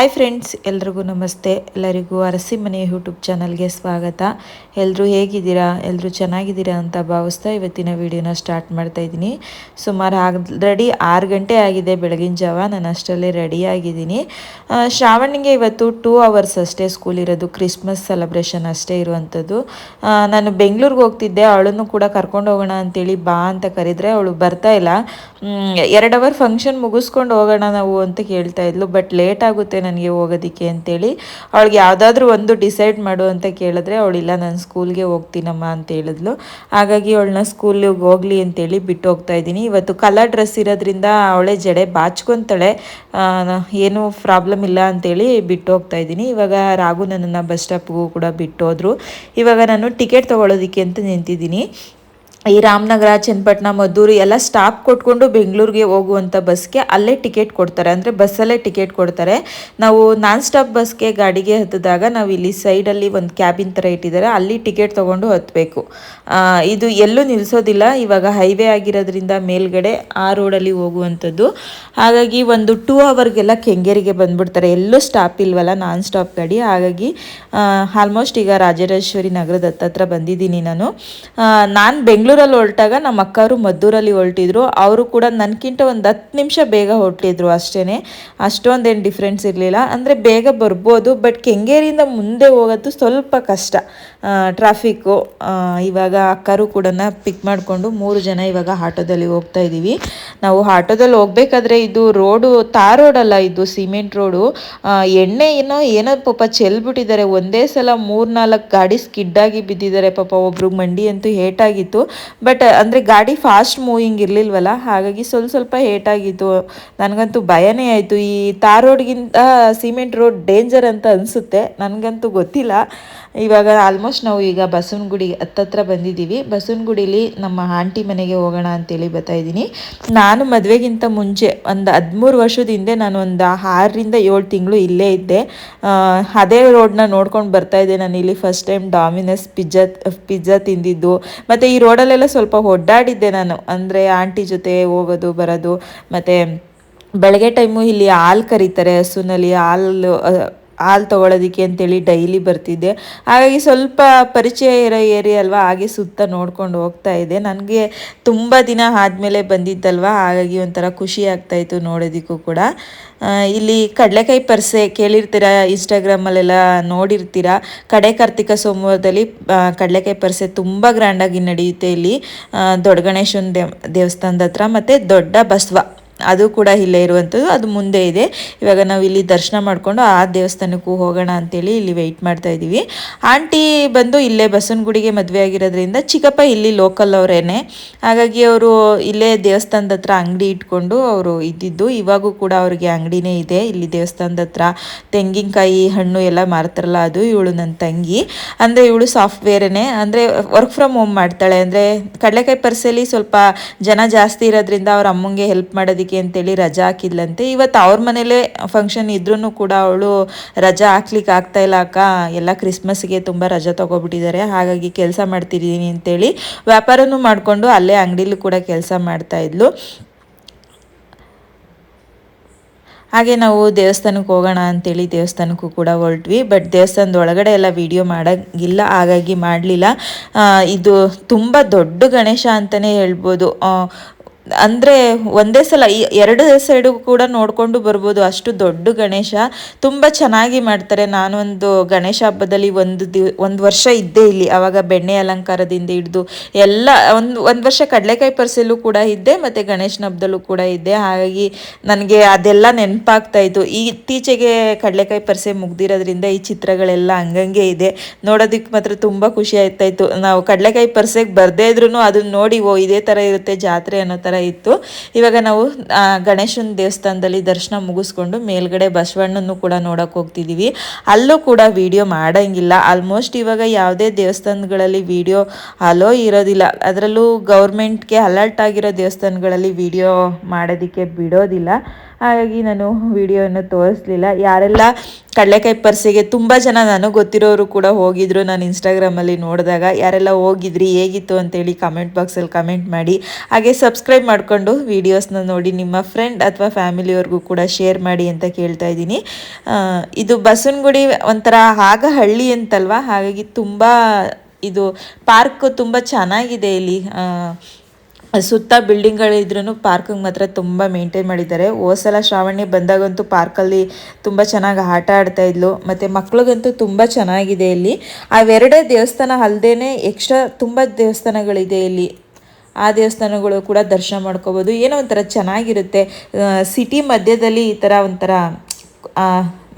Hi friends ಎಲ್ರಿಗೂ ನಮಸ್ತೆ. ಎಲ್ಲರಿಗೂ ಅರಸಿ ಮನೆ ಯೂಟ್ಯೂಬ್ ಚಾನಲ್ಗೆ ಸ್ವಾಗತ. ಎಲ್ಲರೂ ಹೇಗಿದ್ದೀರಾ? ಎಲ್ಲರೂ ಚೆನ್ನಾಗಿದ್ದೀರಾ ಅಂತ ಭಾವಿಸ್ತಾ ಇವತ್ತಿನ ವಿಡಿಯೋನ ಸ್ಟಾರ್ಟ್ ಮಾಡ್ತಾ ಇದ್ದೀನಿ. ಸುಮಾರು ಆಲ್ರೆಡಿ ಆರು ಗಂಟೆ ಆಗಿದೆ ಬೆಳಗಿನ ಜಾವ. ನಾನು ಅಷ್ಟರಲ್ಲೇ ರೆಡಿ ಆಗಿದ್ದೀನಿ. ಶ್ರಾವಣಿಗೆ ಇವತ್ತು ಟೂ ಅವರ್ಸ್ ಅಷ್ಟೇ ಸ್ಕೂಲ್ ಇರೋದು. ಕ್ರಿಸ್ಮಸ್ ಸೆಲೆಬ್ರೇಷನ್ ಅಷ್ಟೇ ಇರುವಂಥದ್ದು. ನಾನು ಬೆಂಗಳೂರಿಗೆ ಹೋಗ್ತಿದ್ದೆ. ಅವಳನ್ನು ಕೂಡ ಕರ್ಕೊಂಡು ಹೋಗೋಣ ಅಂತೇಳಿ ಬಾ ಅಂತ ಕರೆದ್ರೆ ಅವಳು ಬರ್ತಾ ಇಲ್ಲ. ಎರಡು ಅವರ್ ಫಂಕ್ಷನ್ ಮುಗಿಸ್ಕೊಂಡು ಹೋಗೋಣ ನಾವು ಅಂತ ಕೇಳ್ತಾ ಇದ್ಲು. ಬಟ್ ಲೇಟ್ ಆಗುತ್ತೆ ನನಗೆ ಹೋಗೋದಕ್ಕೆ ಅಂತೇಳಿ ಅವಳಿಗೆ ಯಾವುದಾದ್ರೂ ಒಂದು ಡಿಸೈಡ್ ಮಾಡು ಅಂತ ಕೇಳಿದ್ರೆ ಅವಳಿಲ್ಲ ನಾನು ಸ್ಕೂಲ್ಗೆ ಹೋಗ್ತೀನಮ್ಮ ಅಂತ ಹೇಳಿದ್ಲು. ಹಾಗಾಗಿ ಅವಳನ್ನ ಸ್ಕೂಲಿಗೆ ಹೋಗ್ಲಿ ಅಂತೇಳಿ ಬಿಟ್ಟು ಹೋಗ್ತಾ ಇದ್ದೀನಿ. ಇವತ್ತು ಕಲರ್ ಡ್ರೆಸ್ ಇರೋದ್ರಿಂದ ಅವಳೇ ಜಡೆ ಬಾಚ್ಕೊತಾಳೆ. ಏನು ಪ್ರಾಬ್ಲಮ್ ಇಲ್ಲ ಅಂತೇಳಿ ಬಿಟ್ಟು ಹೋಗ್ತಾ ಇದ್ದೀನಿ. ಇವಾಗ ರಾಘು ನನ್ನನ್ನು ಬಸ್ ಸ್ಟಾಪ್ಗೂ ಕೂಡ ಬಿಟ್ಟು ಇವಾಗ ನಾನು ಟಿಕೆಟ್ ತೊಗೊಳೋದಕ್ಕೆ ಅಂತ ನಿಂತಿದ್ದೀನಿ. ಈ ರಾಮನಗರ, ಚನ್ನಪಟ್ಟಣ, ಮದ್ದೂರು ಎಲ್ಲ ಸ್ಟಾಪ್ ಕೊಟ್ಕೊಂಡು ಬೆಂಗಳೂರಿಗೆ ಹೋಗುವಂಥ ಬಸ್ಗೆ ಅಲ್ಲೇ ಟಿಕೆಟ್ ಕೊಡ್ತಾರೆ. ಅಂದರೆ ಬಸ್ಸಲ್ಲೇ ಟಿಕೆಟ್ ಕೊಡ್ತಾರೆ. ನಾವು ನಾನ್ ಸ್ಟಾಪ್ ಬಸ್ಗೆ ಗಾಡಿಗೆ ಹತ್ತಿದಾಗ ನಾವು ಇಲ್ಲಿ ಸೈಡಲ್ಲಿ ಒಂದು ಕ್ಯಾಬಿನ್ ಥರ ಇಟ್ಟಿದ್ದಾರೆ. ಅಲ್ಲಿ ಟಿಕೆಟ್ ತೊಗೊಂಡು ಹತ್ತಬೇಕು ಇದು ಎಲ್ಲೂ ನಿಲ್ಲಿಸೋದಿಲ್ಲ ಇವಾಗ ಹೈವೇ ಆಗಿರೋದ್ರಿಂದ ಮೇಲ್ಗಡೆ ಆ ರೋಡಲ್ಲಿ ಹೋಗುವಂಥದ್ದು. ಹಾಗಾಗಿ ಒಂದು ಟೂ ಅವರ್ಗೆಲ್ಲ ಕೆಂಗೇರಿಗೆ ಬಂದುಬಿಡ್ತಾರೆ. ಎಲ್ಲೂ ಸ್ಟಾಪ್ ಇಲ್ವಲ್ಲ ನಾನ್ ಸ್ಟಾಪ್ ಗಾಡಿ. ಹಾಗಾಗಿ ಆಲ್ಮೋಸ್ಟ್ ಈಗ ರಾಜರಾಜೇಶ್ವರಿ ನಗರದ ಹತ್ತತ್ರ ಬಂದಿದ್ದೀನಿ ನಾನು. ನಾನು ಬೆಂಗಳೂರಲ್ಲಿ ಹೊರಟಾಗ ನಮ್ಮ ಅಕ್ಕವರು ಮದ್ದೂರಲ್ಲಿ ಹೊರಟಿದ್ರು. ಅವರು ಕೂಡ ನನಗಿಂತ ಒಂದು ಹತ್ತು ನಿಮಿಷ ಬೇಗ ಹೊರಟಿದ್ರು ಅಷ್ಟೇ ಅಷ್ಟೊಂದೇನು ಡಿಫ್ರೆನ್ಸ್ ಇರಲಿಲ್ಲ. ಅಂದರೆ ಬೇಗ ಬರ್ಬೋದು ಬಟ್ ಕೆಂಗೇರಿಯಿಂದ ಮುಂದೆ ಹೋಗೋದು ಸ್ವಲ್ಪ ಕಷ್ಟ. ಟ್ರಾಫಿಕ್ಕು ಇವಾಗ ಅಕ್ಕರು ಕೂಡ ಪಿಕ್ ಮಾಡಿಕೊಂಡು ಮೂರು ಜನ ಇವಾಗ ಆಟೋದಲ್ಲಿ ಹೋಗ್ತಾ ಇದ್ದೀವಿ ನಾವು ಆಟೋದಲ್ಲಿ ಹೋಗ್ಬೇಕಾದ್ರೆ ಇದು ರೋಡು ತಾರ್ ಅಲ್ಲ, ಇದು ಸಿಮೆಂಟ್ ರೋಡು ಎಣ್ಣೆ ಏನೋ ಏನೋ ಪಾಪ ಚೆಲ್ಬಿಟ್ಟಿದ್ದಾರೆ. ಒಂದೇ ಸಲ ಮೂರ್ನಾಲ್ಕು ಗಾಡಿ ಸ್ಕಿಡ್ಡಾಗಿ ಬಿದ್ದಿದ್ದಾರೆ. ಪಾಪ ಒಬ್ರು ಮಂಡಿ ಅಂತೂ ಹೇಟಾಗಿತ್ತು ಬಟ್ ಅಂದರೆ ಗಾಡಿ ಫಾಸ್ಟ್ ಮೂವಿಂಗ್ ಇರಲಿಲ್ವಲ್ಲ? ಹಾಗಾಗಿ ಸ್ವಲ್ಪ ಸ್ವಲ್ಪ ಹೇಟಾಗಿತ್ತು ನನಗಂತೂ ಭಯನೇ ಆಯಿತು. ಈ ತಾರ್ ರೋಡ್ಗಿಂತ ಸಿಮೆಂಟ್ ರೋಡ್ ಡೇಂಜರ್ ಅಂತ ಅನಿಸುತ್ತೆ. ನನಗಂತೂ ಗೊತ್ತಿಲ್ಲ. ಇವಾಗ ಆಲ್ಮೋಸ್ಟ್ ನಾವು ಈಗ ಬಸವನಗುಡಿ ಹತ್ತತ್ರ ಬಂದಿದ್ದೀವಿ. ಬಸವನಗುಡಿಲಿ ನಮ್ಮ ಆಂಟಿ ಮನೆಗೆ ಹೋಗೋಣ ಅಂತೇಳಿ ಬರ್ತಾ ಇದ್ದೀನಿ. ನಾನು ಮದುವೆಗಿಂತ ಮುಂಚೆ ಒಂದು ಹದಿಮೂರು ವರ್ಷದ ಹಿಂದೆ ನಾನು ಒಂದು ಆರರಿಂದ ಏಳು ತಿಂಗಳು ಇಲ್ಲೇ ಇದ್ದೆ. ಅದೇ ರೋಡ್ನ ನೋಡ್ಕೊಂಡು ಬರ್ತಾ ಇದ್ದೆ ನಾನು ಇಲ್ಲಿ first time Domino's pizza pizza ತಿಂದಿದ್ದು. ಮತ್ತು ಈ ರೋಡಲ್ಲೆಲ್ಲ ಸ್ವಲ್ಪ ಒಡ್ಡಾಡಿದ್ದೆ ನಾನು. ಅಂದರೆ ಆಂಟಿ ಜೊತೆ ಹೋಗೋದು, ಬರೋದು, ಮತ್ತು ಬೆಳಗ್ಗೆ ಟೈಮು ಇಲ್ಲಿ ಹಾಲು ಕರೀತಾರೆ ಹಸುನಲ್ಲಿ ಹಾಲು ಹಾಲು ತೊಗೊಳೋದಕ್ಕೆ ಅಂತೇಳಿ ಡೈಲಿ ಬರ್ತಿದ್ದೆ. ಹಾಗಾಗಿ ಸ್ವಲ್ಪ ಪರಿಚಯ ಇರೋ ಏರಿಯಾ ಅಲ್ವಾ, ಹಾಗೆ ಸುತ್ತ ನೋಡ್ಕೊಂಡು ಹೋಗ್ತಾ ಇದ್ದೆ. ನನಗೆ ತುಂಬ ದಿನ ಆದಮೇಲೆ ಬಂದಿದ್ದಲ್ವಾ ಹಾಗಾಗಿ ಒಂಥರ ಖುಷಿ ಆಗ್ತಾಯಿತ್ತು ನೋಡೋದಕ್ಕೂ ಕೂಡ. ಇಲ್ಲಿ ಕಡಲೆಕಾಯಿ ಪರ್ಸೆ ಕೇಳಿರ್ತೀರ ಇನ್ಸ್ಟಾಗ್ರಾಮಲ್ಲೆಲ್ಲ ನೋಡಿರ್ತೀರ? ಕಡೆ ಕಾರ್ತಿಕ ಸೋಮವಾರದಲ್ಲಿ ಕಡಲೆಕಾಯಿ ಪರ್ಸೆ ತುಂಬ ಗ್ರ್ಯಾಂಡಾಗಿ ನಡೆಯುತ್ತೆ ಇಲ್ಲಿ. ದೊಡ್ಡ ಗಣೇಶನ ದೇವ್, ದೇವಸ್ಥಾನದ ಹತ್ರ, ಮತ್ತು ದೊಡ್ಡ ಬಸವ. ಅದು ಕೂಡ ಇಲ್ಲೇ ಇರುವಂಥದ್ದು, ಅದು ಮುಂದೆ ಇದೆ. ಇವಾಗ ನಾವು ಇಲ್ಲಿ ದರ್ಶನ ಮಾಡಿಕೊಂಡು ಆ ದೇವಸ್ಥಾನಕ್ಕೂ ಹೋಗೋಣ ಅಂತೇಳಿ ಇಲ್ಲಿ ವೆಯ್ಟ್ ಮಾಡ್ತಾ ಇದ್ದೀವಿ. ಆಂಟಿ ಬಂದು ಇಲ್ಲೇ ಬಸವನಗುಡಿಗೆ ಮದುವೆ ಆಗಿರೋದ್ರಿಂದ ಚಿಕ್ಕಪ್ಪ ಇಲ್ಲಿ ಲೋಕಲ್ ಅವರೇನೆ. ಹಾಗಾಗಿ ಅವರು ಇಲ್ಲೇ ದೇವಸ್ಥಾನದ ಹತ್ರ ಅಂಗಡಿ ಇಟ್ಕೊಂಡು ಅವರು ಇದ್ದಿದ್ದು, ಇವಾಗೂ ಕೂಡ ಅವ್ರಿಗೆ ಅಂಗಡಿನೇ ಇದೆ. ಇಲ್ಲಿ ದೇವಸ್ಥಾನದ ಹತ್ರ ತೆಂಗಿನಕಾಯಿ, ಹಣ್ಣು ಎಲ್ಲ ಮಾರ್ತಾರಲ್ಲ, ಅದು ಇವಳು ನನ್ನ ತಂಗಿ. ಅಂದರೆ ಇವಳು ಸಾಫ್ಟ್ವೇರೇನೆ ಅಂದರೆ ವರ್ಕ್ ಫ್ರಮ್ ಹೋಮ್ ಮಾಡ್ತಾಳೆ. ಅಂದರೆ ಕಡಲೆಕಾಯಿ ಪರ್ಸಲ್ಲಿ ಸ್ವಲ್ಪ ಜನ ಜಾಸ್ತಿ ಇರೋದ್ರಿಂದ ಅವ್ರ ಅಮ್ಮಂಗೆ ಹೆಲ್ಪ್ ಮಾಡೋದಕ್ಕೆ ಅಂತೇಳಿ ರಜಾ ಹಾಕಿದ್ಲಂತೆ. ಇವತ್ತು ಅವ್ರ ಮನೇಲೇ ಫಂಕ್ಷನ್ ಇದ್ರೂ ಕೂಡ ಅವಳು ರಜಾ ಹಾಕ್ಲಿಕ್ಕೆ ಆಗ್ತಾ ಇಲ್ಲ ಅಕ್ಕ. ಎಲ್ಲ ಕ್ರಿಸ್ಮಸ್ಗೆ ತುಂಬ ರಜಾ ತಗೊಬಿಟ್ಟಿದ್ದಾರೆ. ಹಾಗಾಗಿ ಕೆಲಸ ಮಾಡ್ತಿದ್ದೀನಿ ಅಂತೇಳಿ ವ್ಯಾಪಾರನೂ ಮಾಡಿಕೊಂಡು ಅಲ್ಲೇ ಅಂಗಡಿಲೂ ಕೂಡ ಕೆಲಸ ಮಾಡ್ತಾ ಇದ್ಲು. ಹಾಗೆ ನಾವು ದೇವಸ್ಥಾನಕ್ಕೆ ಹೋಗೋಣ ಅಂತೇಳಿ ದೇವಸ್ಥಾನಕ್ಕೂ ಕೂಡ ಹೊರಟ್ವಿ. ಬಟ್ ದೇವಸ್ಥಾನದ ಒಳಗಡೆ ಎಲ್ಲ ವಿಡಿಯೋ ಮಾಡೋಂಗಿಲ್ಲ, ಹಾಗಾಗಿ ಮಾಡಲಿಲ್ಲ. ಇದು ತುಂಬ ದೊಡ್ಡ ಗಣೇಶ ಅಂತಲೇ ಹೇಳ್ಬೋದು. ಅಂದರೆ ಒಂದೇ ಸಲ ಈ ಎರಡು ಸೈಡು ಕೂಡ ನೋಡಿಕೊಂಡು ಬರ್ಬೋದು. ಅಷ್ಟು ದೊಡ್ಡ ಗಣೇಶ ತುಂಬ ಚೆನ್ನಾಗಿ ಮಾಡ್ತಾರೆ. ನಾನೊಂದು ಗಣೇಶ ಹಬ್ಬದಲ್ಲಿ ಒಂದು ದಿವ್ ಒಂದು ವರ್ಷ ಇದ್ದೇ ಇಲ್ಲಿ. ಆವಾಗ ಬೆಣ್ಣೆ ಅಲಂಕಾರದಿಂದ ಹಿಡಿದು ಎಲ್ಲ ಒಂದು ಒಂದು ವರ್ಷ ಕಡಲೆಕಾಯಿ ಪರ್ಸೆಲ್ಲೂ ಕೂಡ ಇದ್ದೆ, ಮತ್ತು ಗಣೇಶನ ಹಬ್ಬದಲ್ಲೂ ಕೂಡ ಇದ್ದೆ. ಹಾಗಾಗಿ ನನಗೆ ಅದೆಲ್ಲ ನೆನಪಾಗ್ತಾ ಇತ್ತು. ಇತ್ತೀಚೆಗೆ ಕಡಲೆಕಾಯಿ ಪರ್ಸೆ ಮುಗ್ದಿರೋದ್ರಿಂದ ಈ ಚಿತ್ರಗಳೆಲ್ಲ ಹಂಗಂಗೆ ಇದೆ. ನೋಡೋದಕ್ಕೆ ಮಾತ್ರ ತುಂಬ ಖುಷಿ ಆಗ್ತಾಯಿತ್ತು ನಾವು ಕಡಲೆಕಾಯಿ ಪರ್ಸೆಗೆ ಬರದೇ ಇದ್ರೂ ಅದನ್ನ ನೋಡಿ, ಓ, ಇದೇ ಥರ ಇರುತ್ತೆ ಜಾತ್ರೆ ಅನ್ನೋ ಇತ್ತು. ಇವಾಗ ನಾವು ಗಣೇಶನ ದೇವಸ್ಥಾನದಲ್ಲಿ ದರ್ಶನ ಮುಗಿಸ್ಕೊಂಡು ಮೇಲ್ಗಡೆ ಬಸವಣ್ಣನೂ ಕೂಡ ನೋಡೋಕೆ ಹೋಗ್ತಿದ್ದೀವಿ ಅಲ್ಲೂ ಕೂಡ ವಿಡಿಯೋ ಮಾಡೋಂಗಿಲ್ಲ. ಆಲ್ಮೋಸ್ಟ್ ಇವಾಗ ಯಾವುದೇ ದೇವಸ್ಥಾನಗಳಲ್ಲಿ ವಿಡಿಯೋ ಅಲೋ ಇರೋದಿಲ್ಲ. ಅದರಲ್ಲೂ ಗೌರ್ಮೆಂಟ್ಗೆ ಅಲರ್ಟ್ ಆಗಿರೋ ದೇವಸ್ಥಾನಗಳಲ್ಲಿ ವಿಡಿಯೋ ಮಾಡೋದಕ್ಕೆ ಬಿಡೋದಿಲ್ಲ. ಹಾಗಾಗಿ ನಾನು ವಿಡಿಯೋನ ತೋರಿಸ್ಲಿಲ್ಲ. ಯಾರೆಲ್ಲ ಕಡಲೆಕಾಯಿ ಪರ್ಸಿಗೆ ತುಂಬ ಜನ ನಾನು ಗೊತ್ತಿರೋರು ಕೂಡ ಹೋಗಿದ್ರು ನಾನು ಇನ್ಸ್ಟಾಗ್ರಾಮಲ್ಲಿ ನೋಡಿದಾಗ. ಯಾರೆಲ್ಲ ಹೋಗಿದ್ರಿ, ಹೇಗಿತ್ತು ಅಂತೇಳಿ ಕಮೆಂಟ್ ಬಾಕ್ಸಲ್ಲಿ ಕಮೆಂಟ್ ಮಾಡಿ. ಹಾಗೆ ಸಬ್ಸ್ಕ್ರೈಬ್ ಮಾಡಿಕೊಂಡು ವೀಡಿಯೋಸ್ನ ನೋಡಿ ನಿಮ್ಮ ಫ್ರೆಂಡ್ ಅಥವಾ ಫ್ಯಾಮಿಲಿಯವ್ರಿಗೂ ಕೂಡ ಶೇರ್ ಮಾಡಿ ಅಂತ ಕೇಳ್ತಾ ಇದ್ದೀನಿ. ಇದು ಬಸವನಗುಡಿ ಒಂಥರ ಆಗ ಹಳ್ಳಿ ಅಂತಲ್ವಾ? ಹಾಗಾಗಿ ತುಂಬ ಇದು ಪಾರ್ಕ್ ತುಂಬ ಚೆನ್ನಾಗಿದೆ ಇಲ್ಲಿ. ಸುತ್ತ ಬಿಲ್ಡಿಂಗ್ಗಳಿದ್ರೂ ಪಾರ್ಕಿಂಗ್ ಮಾತ್ರ ತುಂಬ ಮೇಂಟೈನ್ ಮಾಡಿದ್ದಾರೆ. ಹೋಸಲ ಶ್ರಾವಣಿ ಬಂದಾಗಂತೂ ಪಾರ್ಕಲ್ಲಿ ತುಂಬ ಚೆನ್ನಾಗಿ ಆಟ ಆಡ್ತಾ ಇದ್ಲು. ಮತ್ತು ಮಕ್ಳಿಗಂತೂ ತುಂಬ ಚೆನ್ನಾಗಿದೆ ಇಲ್ಲಿ. ಅವೆರಡೇ ದೇವಸ್ಥಾನ ಅಲ್ಲದೇ ಎಕ್ಸ್ಟ್ರಾ ತುಂಬ ದೇವಸ್ಥಾನಗಳಿದೆ ಇಲ್ಲಿ. ಆ ದೇವಸ್ಥಾನಗಳು ಕೂಡ ದರ್ಶನ ಮಾಡ್ಕೋಬೋದು. ಏನೋ ಒಂಥರ ಚೆನ್ನಾಗಿರುತ್ತೆ. ಸಿಟಿ ಮಧ್ಯದಲ್ಲಿ ಈ ಥರ ಒಂಥರ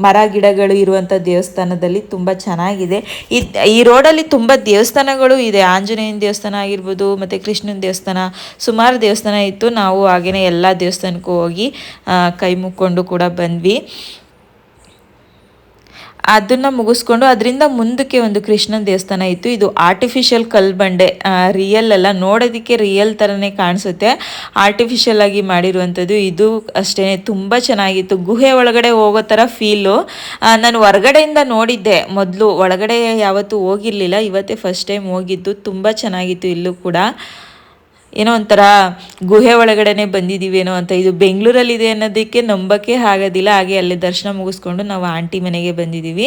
ಮರ ಗಿಡಗಳು ಇರುವಂಥ ದೇವಸ್ಥಾನದಲ್ಲಿ ತುಂಬ ಚೆನ್ನಾಗಿದೆ. ಈ ಈ ರೋಡಲ್ಲಿ ತುಂಬ ದೇವಸ್ಥಾನಗಳು ಇದೆ. ಆಂಜನೇಯನ ದೇವಸ್ಥಾನ ಆಗಿರ್ಬೋದು, ಮತ್ತು ಕೃಷ್ಣನ ದೇವಸ್ಥಾನ, ಸುಮಾರು ದೇವಸ್ಥಾನ ಇತ್ತು. ನಾವು ಹಾಗೆಯೇ ಎಲ್ಲ ದೇವಸ್ಥಾನಕ್ಕೂ ಹೋಗಿ ಕೈ ಮುಕ್ಕೊಂಡು ಕೂಡ ಬಂದ್ವಿ. ಅದನ್ನು ಮುಗಿಸ್ಕೊಂಡು ಅದರಿಂದ ಮುಂದಕ್ಕೆ ಒಂದು ಕೃಷ್ಣನ ದೇವಸ್ಥಾನ ಇತ್ತು. ಇದು ಆರ್ಟಿಫಿಷಿಯಲ್ ಕಲ್ಲು ಬಂಡೆ ರಿಯಲ್ ಅಲ್ಲ, ನೋಡೋದಕ್ಕೆ ರಿಯಲ್ ಥರನೇ ಕಾಣಿಸುತ್ತೆ. ಆರ್ಟಿಫಿಷಿಯಲ್ ಆಗಿ ಮಾಡಿರುವಂಥದ್ದು ಇದು ಅಷ್ಟೇ ತುಂಬ ಚೆನ್ನಾಗಿತ್ತು. ಗುಹೆ ಒಳಗಡೆ ಹೋಗೋ ಥರ ಫೀಲು ನಾನು ಹೊರಗಡೆಯಿಂದ ನೋಡಿದ್ದೆ. ಮೊದಲು ಒಳಗಡೆ ಯಾವತ್ತೂ ಹೋಗಿರಲಿಲ್ಲ, ಇವತ್ತೇ ಫಸ್ಟ್ ಟೈಮ್ ಹೋಗಿದ್ದು, ತುಂಬ ಚೆನ್ನಾಗಿತ್ತು ಇಲ್ಲೂ ಕೂಡ. ಏನೋ ಒಂಥರ ಗುಹೆ ಒಳಗಡೆನೆ ಬಂದಿದ್ದೀವೇನೋ ಅಂತ, ಇದು ಬೆಂಗಳೂರಲ್ಲಿದೆ ಅನ್ನೋದಕ್ಕೆ ನಂಬಕ್ಕೆ ಆಗೋದಿಲ್ಲ. ಹಾಗೆ ಅಲ್ಲಿ ದರ್ಶನ ಮುಗಿಸ್ಕೊಂಡು ನಾವು ಆಂಟಿ ಮನೆಗೆ ಬಂದಿದ್ದೀವಿ.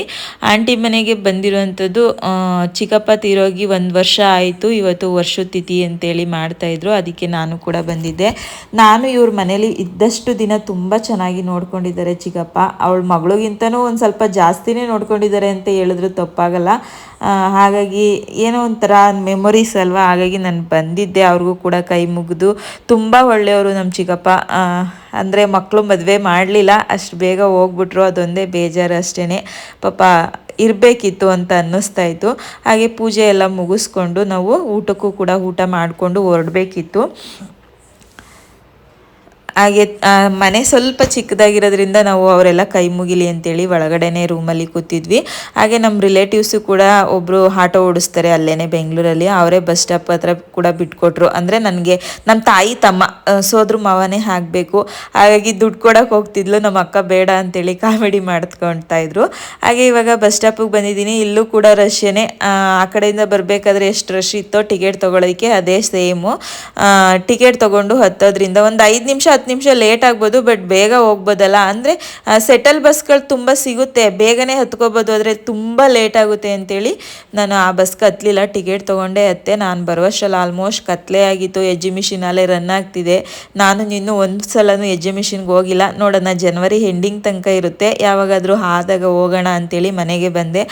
ಆಂಟಿ ಮನೆಗೆ ಬಂದಿರುವಂಥದ್ದು ಚಿಕ್ಕಪ್ಪ ತಿರೋಗಿ ಒಂದು ವರ್ಷ ಆಯಿತು, ಇವತ್ತು ವರ್ಷ ತಿಥಿ ಅಂತೇಳಿ ಮಾಡ್ತಾಯಿದ್ರು ಅದಕ್ಕೆ ನಾನು ಕೂಡ ಬಂದಿದ್ದೆ. ನಾನು ಇವ್ರ ಮನೇಲಿ ಇದ್ದಷ್ಟು ದಿನ ತುಂಬ ಚೆನ್ನಾಗಿ ನೋಡ್ಕೊಂಡಿದ್ದಾರೆ ಚಿಕ್ಕಪ್ಪ. ಅವಳ ಮಗಳಿಗಿಂತನೂ ಒಂದು ಸ್ವಲ್ಪ ಜಾಸ್ತಿನೇ ನೋಡ್ಕೊಂಡಿದ್ದಾರೆ ಅಂತ ಹೇಳಿದ್ರು, ತಪ್ಪಾಗಲ್ಲ. ಹಾಗಾಗಿ ಏನೋ ಒಂಥರ ಮೆಮೊರೀಸ್ ಅಲ್ವಾ? ಹಾಗಾಗಿ ನಾನು ಬಂದಿದ್ದೆ, ಅವ್ರಿಗೂ ಕೂಡ ಕೈ ಮುಗಿದು. ತುಂಬ ಒಳ್ಳೆಯವರು ನಮ್ಮ ಚಿಕ್ಕಪ್ಪ. ಅಂದರೆ ಮಕ್ಕಳು ಮದುವೆ ಮಾಡಲಿಲ್ಲ, ಅಷ್ಟು ಬೇಗ ಹೋಗ್ಬಿಟ್ರು, ಅದೊಂದೇ ಬೇಜಾರು ಅಷ್ಟೇ ಪಾಪ ಇರಬೇಕಿತ್ತು ಅಂತ ಅನ್ನಿಸ್ತಾ ಇತ್ತು. ಹಾಗೆ ಪೂಜೆ ಎಲ್ಲ ಮುಗಿಸ್ಕೊಂಡು ನಾವು ಊಟಕ್ಕೂ ಕೂಡ ಊಟ ಮಾಡಿಕೊಂಡು ಹೊರಡಬೇಕಿತ್ತು. ಹಾಗೆ ಮನೆ ಸ್ವಲ್ಪ ಚಿಕ್ಕದಾಗಿರೋದ್ರಿಂದ ನಾವು ಅವರೆಲ್ಲ ಕೈ ಮುಗಿಲಿ ಅಂತೇಳಿ ಒಳಗಡೆನೆ ರೂಮಲ್ಲಿ ಕೂತಿದ್ವಿ. ಹಾಗೆ ನಮ್ಮ ರಿಲೇಟಿವ್ಸು ಕೂಡ ಒಬ್ಬರು ಆಟೋ ಓಡಿಸ್ತಾರೆ ಅಲ್ಲೇ ಬೆಂಗಳೂರಲ್ಲಿ. ಅವರೇ ಬಸ್ ಸ್ಟಾಪ್ ಹತ್ರ ಕೂಡ ಬಿಟ್ಕೊಟ್ರು. ಅಂದರೆ ನನಗೆ ನಮ್ಮ ತಾಯಿ ತಮ್ಮ ಸೋದ್ರ ಮಾವನೇ ಹಾಕಬೇಕು ಹಾಗಾಗಿ ದುಡ್ಡು ಕೊಡೋಕೆ ಹೋಗ್ತಿದ್ಲು. ನಮ್ಮ ಅಕ್ಕ ಬೇಡ ಅಂತೇಳಿ ಕಾಮಿಡಿ ಮಾಡ್ಕೊಳ್ತಾ ಇದ್ರು. ಹಾಗೆ ಇವಾಗ ಬಸ್ ಸ್ಟಾಪಿಗೆ ಬಂದಿದ್ದೀನಿ. ಇಲ್ಲೂ ಕೂಡ ರಶ್ಯನೇ ಆ ಕಡೆಯಿಂದ ಬರಬೇಕಾದ್ರೆ ಎಷ್ಟು ರಶ್ ಇತ್ತೋ ಟಿಕೆಟ್ ತೊಗೊಳೋದಕ್ಕೆ ಅದೇ ಸೇಮು ಟಿಕೆಟ್ ತೊಗೊಂಡು ಹತ್ತೋದ್ರಿಂದ ಒಂದು ಐದು ನಿಮಿಷ ಹತ್ತು ನಿಮಿಷ ಲೇಟ್ ಆಗ್ಬೋದು ಬಟ್ ಬೇಗ ಹೋಗ್ಬೋದಲ್ಲ? ಅಂದರೆ ಸೆಟಲ್ ಬಸ್ಗಳು ತುಂಬ ಸಿಗುತ್ತೆ. ಬೇಗನೆ ಹತ್ಕೋಬೋದು, ಆದರೆ ತುಂಬ ಲೇಟ್ ಆಗುತ್ತೆ ಅಂತೇಳಿ ನಾನು ಆ ಬಸ್ಗೆ ಹತ್ತಲಿಲ್ಲ ಟಿಕೆಟ್ ತೊಗೊಂಡೇ ಹತ್ತೆ. ನಾನು ಬರುವಷ್ಟರಲ್ಲಿ ಆಲ್ಮೋಸ್ಟ್ ಕತ್ಲೆ ಆಗಿತ್ತು ಎಜ್ಜಿಮಿಷಿನ್ ಅಲ್ಲೇ ರನ್ ಆಗ್ತಿದೆ. ನಾನು ಇನ್ನೂ ಒಂದು ಸಲನೂ ಎಜ್ಜಿಮಿಷಿನ್ಗೆ ಹೋಗಿಲ್ಲ. ನೋಡೋಣ ಜನವರಿ ಎಂಡಿಂಗ್ ತನಕ ಇರುತ್ತೆ. ಯಾವಾಗಾದರೂ ಆದಾಗ ಹೋಗೋಣ ಅಂತೇಳಿ ಮನೆಗೆ ಬಂದೆ.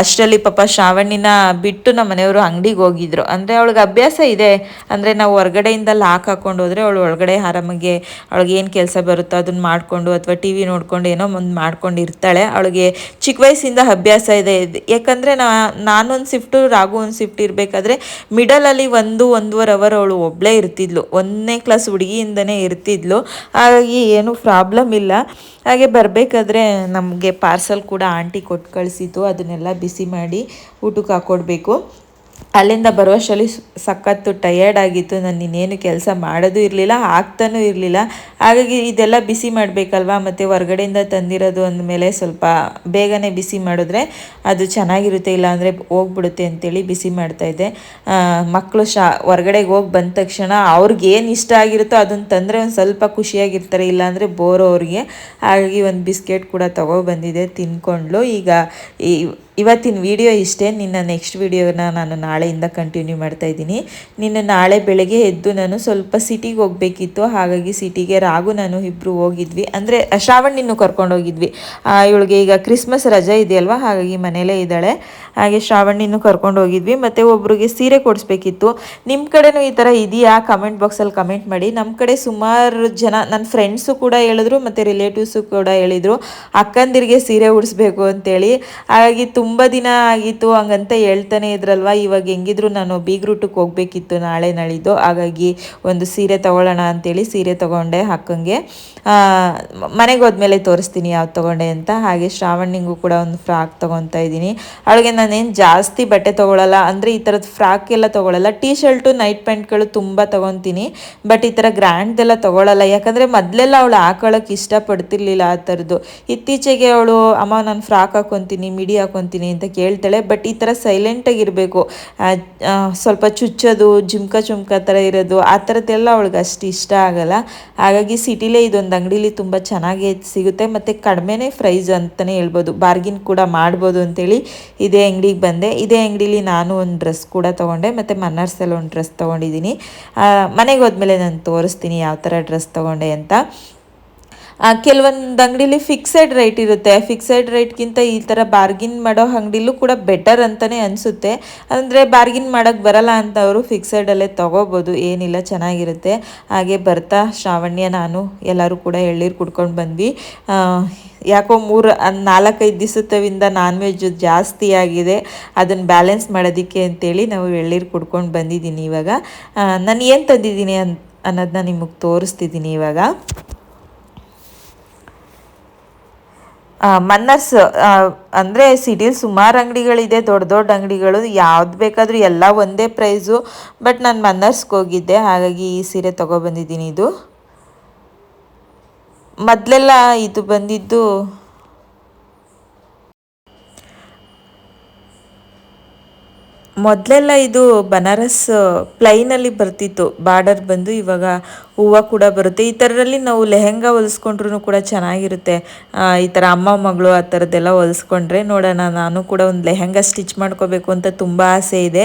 ಅಷ್ಟರಲ್ಲಿ ಪಾಪ ಶ್ರಾವಣಿನ ಬಿಟ್ಟು ನಮ್ಮ ಮನೆಯವರು ಅಂಗಡಿಗೆ ಹೋಗಿದ್ರು. ಅಂದರೆ, ಅವಳಿಗೆ ಅಭ್ಯಾಸ ಇದೆ. ಅಂದರೆ, ನಾವು ಹೊರಗಡೆಯಿಂದ ಲಾಕ್ ಹಾಕೊಂಡು ಹೋದರೆ ಅವಳು ಒಳಗಡೆ ಆರಾಮಾಗಿ ಅವಳಿಗೆ ಏನು ಕೆಲಸ ಬರುತ್ತೋ ಅದನ್ನ ಮಾಡಿಕೊಂಡು ಅಥವಾ ಟಿ ವಿ ನೋಡ್ಕೊಂಡು ಏನೋ ಒಂದು ಮಾಡ್ಕೊಂಡು ಇರ್ತಾಳೆ ಅವಳಿಗೆ ಚಿಕ್ಕ ವಯಸ್ಸಿಂದ ಅಭ್ಯಾಸ ಇದೆ. ಯಾಕಂದರೆ ನಾ, ನಾನೊಂದು ಶಿಫ್ಟು, ರಾಘು ಒಂದು ಶಿಫ್ಟ್ ಇರಬೇಕಾದ್ರೆ ಮಿಡಲಲ್ಲಿ ಒಂದು, ಒಂದೂವರೆ ಅವರ್ ಅವಳು ಒಬ್ಬಳೇ ಇರ್ತಿದ್ಲು. ಒಂದನೇ ಕ್ಲಾಸ್ ಹುಡುಗಿಯಿಂದನೇ ಇರ್ತಿದ್ಲು. ಹಾಗಾಗಿ ಏನು ಪ್ರಾಬ್ಲಮ್ ಇಲ್ಲ. ಹಾಗೆ ಬರಬೇಕಾದ್ರೆ ನಮಗೆ ಪಾರ್ಸಲ್ ಕೂಡ ಆಂಟಿ ಕೊಟ್ಟು ಕಳಿಸಿತು ಅದನ್ನೆಲ್ಲ ಬಿಸಿ ಮಾಡಿ ಊಟಕ್ಕೆ ಹಾಕ್ಕೊಡ್ಬೇಕು ಅಲ್ಲಿಂದ ಬರುವಷ್ಟರಲ್ಲಿ ಸಖತ್ತು ಟಯರ್ಡ್ ಆಗಿತ್ತು. ನಾನು ಇನ್ನೇನು ಕೆಲಸ ಮಾಡೋದು ಇರಲಿಲ್ಲ, ಆಗ್ತಾನೂ ಇರಲಿಲ್ಲ. ಹಾಗಾಗಿ ಇದೆಲ್ಲ ಬಿಸಿ ಮಾಡಬೇಕಲ್ವಾ? ಮತ್ತು ಹೊರಗಡೆಯಿಂದ ತಂದಿರೋದು ಅಂದಮೇಲೆ ಸ್ವಲ್ಪ ಬೇಗನೆ ಬಿಸಿ ಮಾಡಿದ್ರೆ ಅದು ಚೆನ್ನಾಗಿರುತ್ತೆ, ಇಲ್ಲಾಂದರೆ ಹೋಗ್ಬಿಡುತ್ತೆ ಅಂತೇಳಿ ಬಿಸಿ ಮಾಡ್ತಾಯಿದ್ದೆ ಮಕ್ಕಳು ಶಾ, ಹೊರಗಡೆಗೆ ಹೋಗಿ ಬಂದ ತಕ್ಷಣ ಅವ್ರಿಗೇನು ಇಷ್ಟ ಆಗಿರುತ್ತೋ ಅದನ್ನು ತಂದರೆ ಒಂದು ಸ್ವಲ್ಪ ಖುಷಿಯಾಗಿರ್ತಾರೆ, ಇಲ್ಲಾಂದರೆ ಬೋರೋ ಅವ್ರಿಗೆ. ಹಾಗಾಗಿ ಒಂದು ಬಿಸ್ಕೆಟ್ ಕೂಡ ತಗೊಬಂದಿದೆ ತಿನ್ಕೊಂಡ್ಲು. ಈಗ ಈ ಇವತ್ತಿನ ವಿಡಿಯೋ ಇಷ್ಟೇ. ನಿನ್ನ ನೆಕ್ಸ್ಟ್ ವಿಡಿಯೋನ ನಾನು ನಾಳೆಯಿಂದ ಕಂಟಿನ್ಯೂ ಮಾಡ್ತಾ ಇದ್ದೀನಿ. ನಿನ್ನ ನಾಳೆ ಬೆಳಗ್ಗೆ ಎದ್ದು ನಾನು ಸ್ವಲ್ಪ ಸಿಟಿಗೆ ಹೋಗಬೇಕಿತ್ತು. ಹಾಗಾಗಿ ಸಿಟಿಗೆ ರಾಗು ನಾನು ಇಬ್ಬರು ಹೋಗಿದ್ವಿ. ಅಂದರೆ ಶ್ರಾವಣಿನೂ ಕರ್ಕೊಂಡು ಹೋಗಿದ್ವಿ. ಇವಳಿಗೆ ಈಗ ಕ್ರಿಸ್ಮಸ್ ರಜೆ ಇದೆಯಲ್ವಾ? ಹಾಗಾಗಿ ಮನೇಲೇ ಇದ್ದಾಳೆ. ಹಾಗೆ ಶ್ರಾವಣಿನೂ ಕರ್ಕೊಂಡು ಹೋಗಿದ್ವಿ. ಮತ್ತು ಒಬ್ರಿಗೆ ಸೀರೆ ಕೊಡಿಸ್ಬೇಕಿತ್ತು. ನಿಮ್ಮ ಕಡೆನೂ ಈ ಥರ ಇದೆಯಾ? ಕಮೆಂಟ್ ಬಾಕ್ಸಲ್ಲಿ ಕಮೆಂಟ್ ಮಾಡಿ. ನಮ್ಮ ಕಡೆ ಸುಮಾರು ಜನ ನನ್ನ ಫ್ರೆಂಡ್ಸು ಕೂಡ ಹೇಳಿದ್ರು, ಮತ್ತು ರಿಲೇಟಿವ್ಸು ಕೂಡ ಹೇಳಿದರು, ಅಕ್ಕಂದಿರಿಗೆ ಸೀರೆ ಉಡಿಸ್ಬೇಕು ಅಂತೇಳಿ. ಹಾಗಾಗಿ ತುಂಬ ದಿನ ಆಗಿತ್ತು, ಹಂಗಂತ ಹೇಳ್ತಾನೆ ಇದ್ರಲ್ವ? ಇವಾಗ ಹೆಂಗಿದ್ರು ನಾನು ಬೀಗ್ರೂಟಕ್ಕೆ ಹೋಗ್ಬೇಕಿತ್ತು ನಾಳೆ ನಾಳಿದ್ದು ಹಾಗಾಗಿ ಒಂದು ಸೀರೆ ತೊಗೊಳ್ಳೋಣ ಅಂತೇಳಿ ಸೀರೆ ತೊಗೊಂಡೆ ಹಾಕಂಗೆ ಮನೆಗೆ ಹೋದ್ಮೇಲೆ ತೋರಿಸ್ತೀನಿ ಯಾವ್ದು ತೊಗೊಂಡೆ ಅಂತ. ಹಾಗೆ ಶ್ರಾವಣಿಗೂ ಕೂಡ ಒಂದು ಫ್ರಾಕ್ ತೊಗೊತಾ ಇದ್ದೀನಿ. ಅವಳಿಗೆ ನಾನೇನು ಜಾಸ್ತಿ ಬಟ್ಟೆ ತೊಗೊಳಲ್ಲ, ಅಂದರೆ ಈ ಥರದ್ದು ಫ್ರಾಕ್ ಎಲ್ಲ ತೊಗೊಳಲ್ಲ. ಟೀ ಶರ್ಟು ನೈಟ್ ಪ್ಯಾಂಟ್ಗಳು ತುಂಬ ತೊಗೊತೀನಿ. ಬಟ್ ಈ ಥರ ಗ್ರ್ಯಾಂಡ್ದೆಲ್ಲ ತೊಗೊಳಲ್ಲ. ಯಾಕಂದರೆ ಮೊದಲೆಲ್ಲ ಅವಳು ಹಾಕೊಳ್ಳೋಕೆ ಇಷ್ಟಪಡ್ತಿರ್ಲಿಲ್ಲ ಆ ಥರದ್ದು ಇತ್ತೀಚೆಗೆ ಅವಳು, ಅಮ್ಮ, ನಾನು ಫ್ರಾಕ್ ಹಾಕೊತೀನಿ, ಮಿಡಿ ಹಾಕೊತೀನಿ. ಅಂತ ಕೇಳ್ತಾಳೆ. ಬಟ್ ಈ ಥರ ಸೈಲೆಂಟಾಗಿರಬೇಕು ಸ್ವಲ್ಪ ಚುಚ್ಚೋದು, ಜುಮ್ಕ ಚುಮ್ಕ ಥರ ಇರೋದು, ಆ ಥರದ್ದೆಲ್ಲ ಅವಳಿಗೆ ಅಷ್ಟು ಇಷ್ಟ ಆಗಲ್ಲ. ಹಾಗಾಗಿ ಸಿಟಿಲೇ ಇದೊಂದು ಅಂಗಡೀಲಿ ತುಂಬ ಚೆನ್ನಾಗಿ ಸಿಗುತ್ತೆ. ಮತ್ತು ಕಡಿಮೆನೇ ಪ್ರೈಸ್ ಅಂತಲೇ ಹೇಳ್ಬೋದು. ಬಾರ್ಗಿನ್ ಕೂಡ ಮಾಡ್ಬೋದು ಅಂತೇಳಿ ಇದೇ ಅಂಗಡಿಗೆ ಬಂದೆ. ಇದೇ ಅಂಗಡೀಲಿ ನಾನು ಒಂದು ಡ್ರೆಸ್ ಕೂಡ ತೊಗೊಂಡೆ. ಮತ್ತು ಮನ್ನರ್ಸಲ್ಲಿ ಒಂದು ಡ್ರೆಸ್ ತೊಗೊಂಡಿದ್ದೀನಿ. ಮನೆಗೆ ಹೋದ್ಮೇಲೆ ನಾನು ತೋರಿಸ್ತೀನಿ ಯಾವ ಥರ ಡ್ರೆಸ್ ತೊಗೊಂಡೆ ಅಂತ. ಕೆಲವೊಂದು ಅಂಗಡಿಲಿ ಫಿಕ್ಸೆಡ್ ರೇಟ್ ಇರುತ್ತೆ. ಫಿಕ್ಸೆಡ್ ರೇಟ್ಗಿಂತ ಈ ಥರ ಬಾರ್ಗಿನ್ ಮಾಡೋ ಅಂಗಡಿಲೂ ಕೂಡ ಬೆಟರ್ ಅಂತಲೇ ಅನಿಸುತ್ತೆ. ಅಂದರೆ ಬಾರ್ಗಿನ್ ಮಾಡೋಕ್ಕೆ ಬರಲ್ಲ ಅಂತ ಅವರು ಫಿಕ್ಸೆಡಲ್ಲೇ ತೊಗೋಬೋದು. ಏನಿಲ್ಲ, ಚೆನ್ನಾಗಿರುತ್ತೆ. ಹಾಗೆ ಬರ್ತಾ ಶ್ರಾವಣ್ಯ, ನಾನು ಎಲ್ಲರೂ ಕೂಡ ಎಳ್ಳೀರು ಕುಡ್ಕೊಂಡು ಬಂದ್ವಿ. ಯಾಕೋ ಮೂರು ನಾಲ್ಕೈದು ದಿವಸದಿಂದ ನಾನ್ ವೆಜ್ ಜಾಸ್ತಿ ಆಗಿದೆ. ಅದನ್ನು ಬ್ಯಾಲೆನ್ಸ್ ಮಾಡೋದಕ್ಕೆ ಅಂತೇಳಿ ನಾವು ಎಳ್ಳೀರು ಕುಡ್ಕೊಂಡು ಬಂದಿದ್ದೀನಿ ಇವಾಗ. ನಾನು ಏನು ತಂದಿದ್ದೀನಿ ಅಂತ ಅನ್ನೋದನ್ನ ನಿಮಗೆ ತೋರಿಸ್ತಿದ್ದೀನಿ ಇವಾಗ. ಮನ್ನರ್ಸ್ ಅಂದರೆ ಸಿಟಿಲಿ ಸುಮಾರು ಅಂಗಡಿಗಳಿದೆ, ದೊಡ್ಡ ದೊಡ್ಡ ಅಂಗಡಿಗಳು, ಯಾವ್ದು ಬೇಕಾದರೂ ಎಲ್ಲ ಒಂದೇ ಪ್ರೈಸು, ಬಟ್ ನಾನು ಮನ್ನರ್ಸ್ಗೆ ಹೋಗಿದ್ದೆ, ಹಾಗಾಗಿ ಈ ಸೀರೆ ತೊಗೊಬಂದಿದ್ದೀನಿ ಇದು. ಮೊದಲೆಲ್ಲ ಇದು ಬಂದಿದ್ದು ಮೊದಲೆಲ್ಲ ಇದು ಬನಾರಸ್ ಪ್ಲೈನಲ್ಲಿ ಬರ್ತಿತ್ತು, ಬಾರ್ಡರ್ ಬಂದು ಇವಾಗ ಹೂವು ಕೂಡ ಬರುತ್ತೆ. ಈ ಥರದಲ್ಲಿ ನಾವು ಲೆಹೆಂಗಾ ಹೊಲಿಸ್ಕೊಂಡ್ರೂ ಕೂಡ ಚೆನ್ನಾಗಿರುತ್ತೆ. ಈ ಥರ ಅಮ್ಮ, ಮಗಳು ಆ ಥರದ್ದೆಲ್ಲ ಹೊಲಿಸ್ಕೊಂಡ್ರೆ ನೋಡೋಣ, ನಾನು ಕೂಡ ಒಂದು ಲೆಹೆಂಗಾ ಸ್ಟಿಚ್ ಮಾಡ್ಕೋಬೇಕು ಅಂತ ತುಂಬ ಆಸೆ ಇದೆ.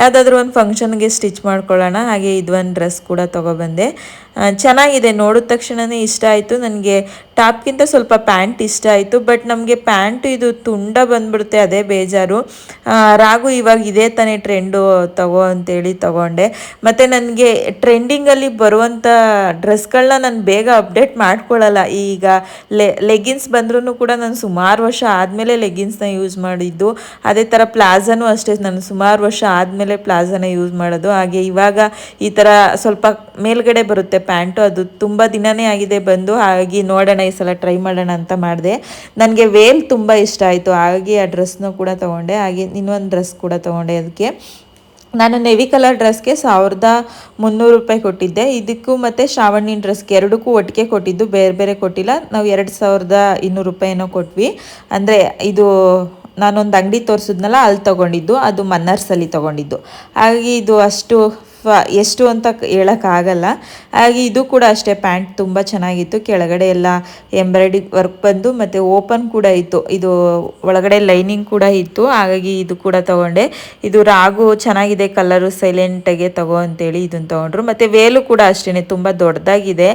ಯಾವುದಾದ್ರೂ ಒಂದು ಫಂಕ್ಷನ್ಗೆ ಸ್ಟಿಚ್ ಮಾಡ್ಕೊಳ್ಳೋಣ. ಹಾಗೆ ಇದು ಒಂದು ಡ್ರೆಸ್ ಕೂಡ ತೊಗೊಬಂದೆ. ಚೆನ್ನಾಗಿದೆ. ನೋಡಿದ ತಕ್ಷಣವೇ ಇಷ್ಟ ಆಯಿತು. ನನಗೆ ಟಾಪ್ಗಿಂತ ಸ್ವಲ್ಪ ಪ್ಯಾಂಟ್ ಇಷ್ಟ ಆಯಿತು. ಬಟ್ ನಮಗೆ ಪ್ಯಾಂಟು ಇದು ತುಂಡ ಬಂದ್ಬಿಡುತ್ತೆ, ಅದೇ ಬೇಜಾರು. ರಾಗು ಇವಾಗ ಇದೇ ತಾನೇ ಟ್ರೆಂಡು ತಗೋ ಅಂತೇಳಿ ತಗೊಂಡೆ. ಮತ್ತು ನನಗೆ ಟ್ರೆಂಡಿಂಗಲ್ಲಿ ಬರುವಂಥ ಡ್ರೆಸ್ಗಳನ್ನ ನಾನು ಬೇಗ ಅಪ್ಡೇಟ್ ಮಾಡ್ಕೊಳ್ಳಲ್ಲ ಈಗ ಲೆ ಲೆಗಿನ್ಸ್ ಬಂದ್ರೂ ಕೂಡ ನಾನು ಸುಮಾರು ವರ್ಷ ಆದಮೇಲೆ ಲೆಗಿನ್ಸ್ನ ಯೂಸ್ ಮಾಡಿದ್ದು. ಅದೇ ಥರ ಪ್ಲಾಝಾನೂ ಅಷ್ಟೇ, ನಾನು ಸುಮಾರು ವರ್ಷ ಆದಮೇಲೆ ಪ್ಲಾಝಾನ ಯೂಸ್ ಮಾಡೋದು. ಹಾಗೆ ಇವಾಗ ಈ ಥರ ಸ್ವಲ್ಪ ಮೇಲ್ಗಡೆ ಬರುತ್ತೆ ಪ್ಯಾಂಟು, ಅದು ತುಂಬ ದಿನವೇ ಆಗಿದೆ ಬಂದು. ಹಾಗಾಗಿ ನೋಡೋಣ, ಈ ಸಲ ಟ್ರೈ ಮಾಡೋಣ ಅಂತ ಮಾಡಿದೆ. ನನಗೆ ವೇಲ್ ತುಂಬ ಇಷ್ಟ ಆಯಿತು. ಹಾಗಾಗಿ ಆ ಡ್ರೆಸ್ನೂ ಕೂಡ ತೊಗೊಂಡೆ. ಹಾಗೆ ಇನ್ನೊಂದು ಡ್ರೆಸ್ ಕೂಡ ತೊಗೊಂಡೆ ಅದಕ್ಕೆ. ನಾನು ನೆವಿ ಕಲರ್ ಡ್ರೆಸ್ಗೆ ಸಾವಿರದ ಮುನ್ನೂರು ರೂಪಾಯಿ ಕೊಟ್ಟಿದ್ದೆ. ಇದಕ್ಕೂ ಮತ್ತು ಶ್ರಾವಣಿನ ಡ್ರೆಸ್ಗೆ ಎರಡಕ್ಕೂ ಒಟ್ಟಿಗೆ ಕೊಟ್ಟಿದ್ದು. ಬೇರೆ ಬೇರೆ ಕೊಟ್ಟಿಲ್ಲ. ನಾವು ಎರಡು ಸಾವಿರದ ಇನ್ನೂರು ರೂಪಾಯಿನೋ ಕೊಟ್ವಿ. ಅಂದರೆ ಇದು ನಾನೊಂದು ಅಂಗಡಿ ತೋರಿಸಿದ್ನಲ್ಲ, ಅಲ್ಲಿ ತೊಗೊಂಡಿದ್ದು. ಅದು ಮನ್ನರ್ಸಲ್ಲಿ ತೊಗೊಂಡಿದ್ದು. ಹಾಗಾಗಿ ಇದು ಅಷ್ಟು ಎಷ್ಟು ಅಂತ ಹೇಳೋಕ್ಕಾಗಲ್ಲ. ಹಾಗೆ ಇದು ಕೂಡ ಅಷ್ಟೇ, ಪ್ಯಾಂಟ್ ತುಂಬ ಚೆನ್ನಾಗಿತ್ತು. ಕೆಳಗಡೆ ಎಲ್ಲ ಎಂಬ್ರಾಯ್ಡಿ ವರ್ಕ್ ಬಂದು ಮತ್ತು ಓಪನ್ ಕೂಡ ಇತ್ತು. ಇದು ಒಳಗಡೆ ಲೈನಿಂಗ್ ಕೂಡ ಇತ್ತು. ಹಾಗಾಗಿ ಇದು ಕೂಡ ತೊಗೊಂಡೆ. ಇದು ರಾಗು ಚೆನ್ನಾಗಿದೆ, ಕಲರು ಸೈಲೆಂಟಾಗೆ ತಗೋ ಅಂತೇಳಿ ಇದನ್ನು ತೊಗೊಂಡ್ರು. ಮತ್ತು ವೇಲು ಕೂಡ ಅಷ್ಟೇ ತುಂಬ ದೊಡ್ಡದಾಗಿದೆ.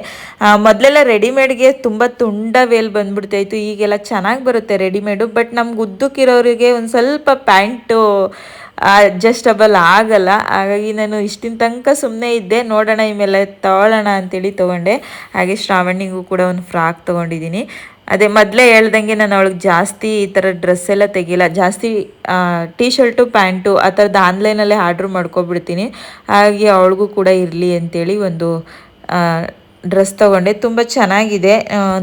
ಮೊದಲೆಲ್ಲ ರೆಡಿಮೇಡ್ಗೆ ತುಂಬ ತುಂಡ ವೇಲ್ ಬಂದ್ಬಿಡ್ತಾಯಿತ್ತು. ಈಗೆಲ್ಲ ಚೆನ್ನಾಗಿ ಬರುತ್ತೆ ರೆಡಿಮೇಡು. ಬಟ್ ನಮ್ಗೆ ಉದ್ದಕ್ಕಿರೋರಿಗೆ ಒಂದು ಸ್ವಲ್ಪ ಪ್ಯಾಂಟು ಅಡ್ಜಸ್ಟಬಲ್ ಆಗಲ್ಲ. ಹಾಗಾಗಿ ನಾನು ಇಷ್ಟಿನ ತನಕ ಸುಮ್ಮನೆ ಇದ್ದೆ. ನೋಡೋಣ, ಇಮೇಲೆ ತೊಗೊಳ್ಳೋಣ ಅಂತೇಳಿ ತೊಗೊಂಡೆ. ಹಾಗೆ ಶ್ರಾವಣಿಗೂ ಕೂಡ ಒಂದು ಫ್ರಾಕ್ ತೊಗೊಂಡಿದ್ದೀನಿ. ಅದೇ ಮೊದಲೇ ಹೇಳ್ದಂಗೆ ನಾನು ಅವಳಿಗೆ ಜಾಸ್ತಿ ಈ ಥರ ಡ್ರೆಸ್ ಎಲ್ಲ ತೆಗಿಲ್ಲ. ಜಾಸ್ತಿ ಟೀ ಶರ್ಟು ಪ್ಯಾಂಟು ಆ ಥರದ್ದು ಆನ್ಲೈನಲ್ಲೇ ಆರ್ಡ್ರ್ ಮಾಡ್ಕೊಬಿಡ್ತೀನಿ. ಹಾಗೆ ಅವಳಿಗೂ ಕೂಡ ಇರಲಿ ಅಂತೇಳಿ ಒಂದು ಡ್ರೆಸ್ ತೊಗೊಂಡೆ. ತುಂಬ ಚೆನ್ನಾಗಿದೆ.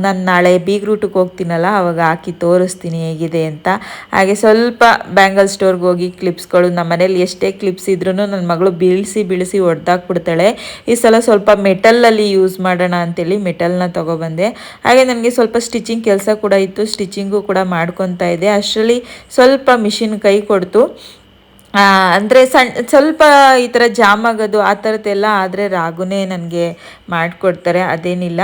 ನಾನು ನಾಳೆ ಬೀಗ್ ರೂಟಿಗೆ ಹೋಗ್ತೀನಲ್ಲ, ಅವಾಗ ಹಾಕಿ ತೋರಿಸ್ತೀನಿ ಹೇಗಿದೆ ಅಂತ. ಹಾಗೆ ಸ್ವಲ್ಪ ಬ್ಯಾಂಗಲ್ ಸ್ಟೋರ್ಗೆ ಹೋಗಿ ಕ್ಲಿಪ್ಸ್ಗಳು ನಮ್ಮ ಮನೇಲಿ ಎಷ್ಟೇ ಕ್ಲಿಪ್ಸ್ ಇದ್ರೂ ನನ್ನ ಮಗಳು ಬೀಳಿಸಿ ಬೀಳಿಸಿ ಹೊಡೆದಾಕ್ಬಿಡ್ತಾಳೆ ಈ ಸಲ ಸ್ವಲ್ಪ ಮೆಟಲಲ್ಲಿ ಯೂಸ್ ಮಾಡೋಣ ಅಂತೇಳಿ ಮೆಟಲ್ನ ತೊಗೊಬಂದೆ. ಹಾಗೆ ನನಗೆ ಸ್ವಲ್ಪ ಸ್ಟಿಚಿಂಗ್ ಕೆಲಸ ಕೂಡ ಇತ್ತು. ಸ್ಟಿಚಿಂಗು ಕೂಡ ಮಾಡ್ಕೊತಾ ಇದೆ ಅಷ್ಟರಲ್ಲಿ ಸ್ವಲ್ಪ ಮಿಷಿನ್ ಕೈ ಕೊಡ್ತು. ಅಂದರೆ ಸಣ್, ಸ್ವಲ್ಪ ಈ ಥರ ಜಾಮ್ ಆಗೋದು ಆ ಥರದ್ದೆಲ್ಲ ಆದರೆ ರಾಗುನೇ ನನಗೆ ಮಾಡಿಕೊಡ್ತಾರೆ, ಅದೇನಿಲ್ಲ.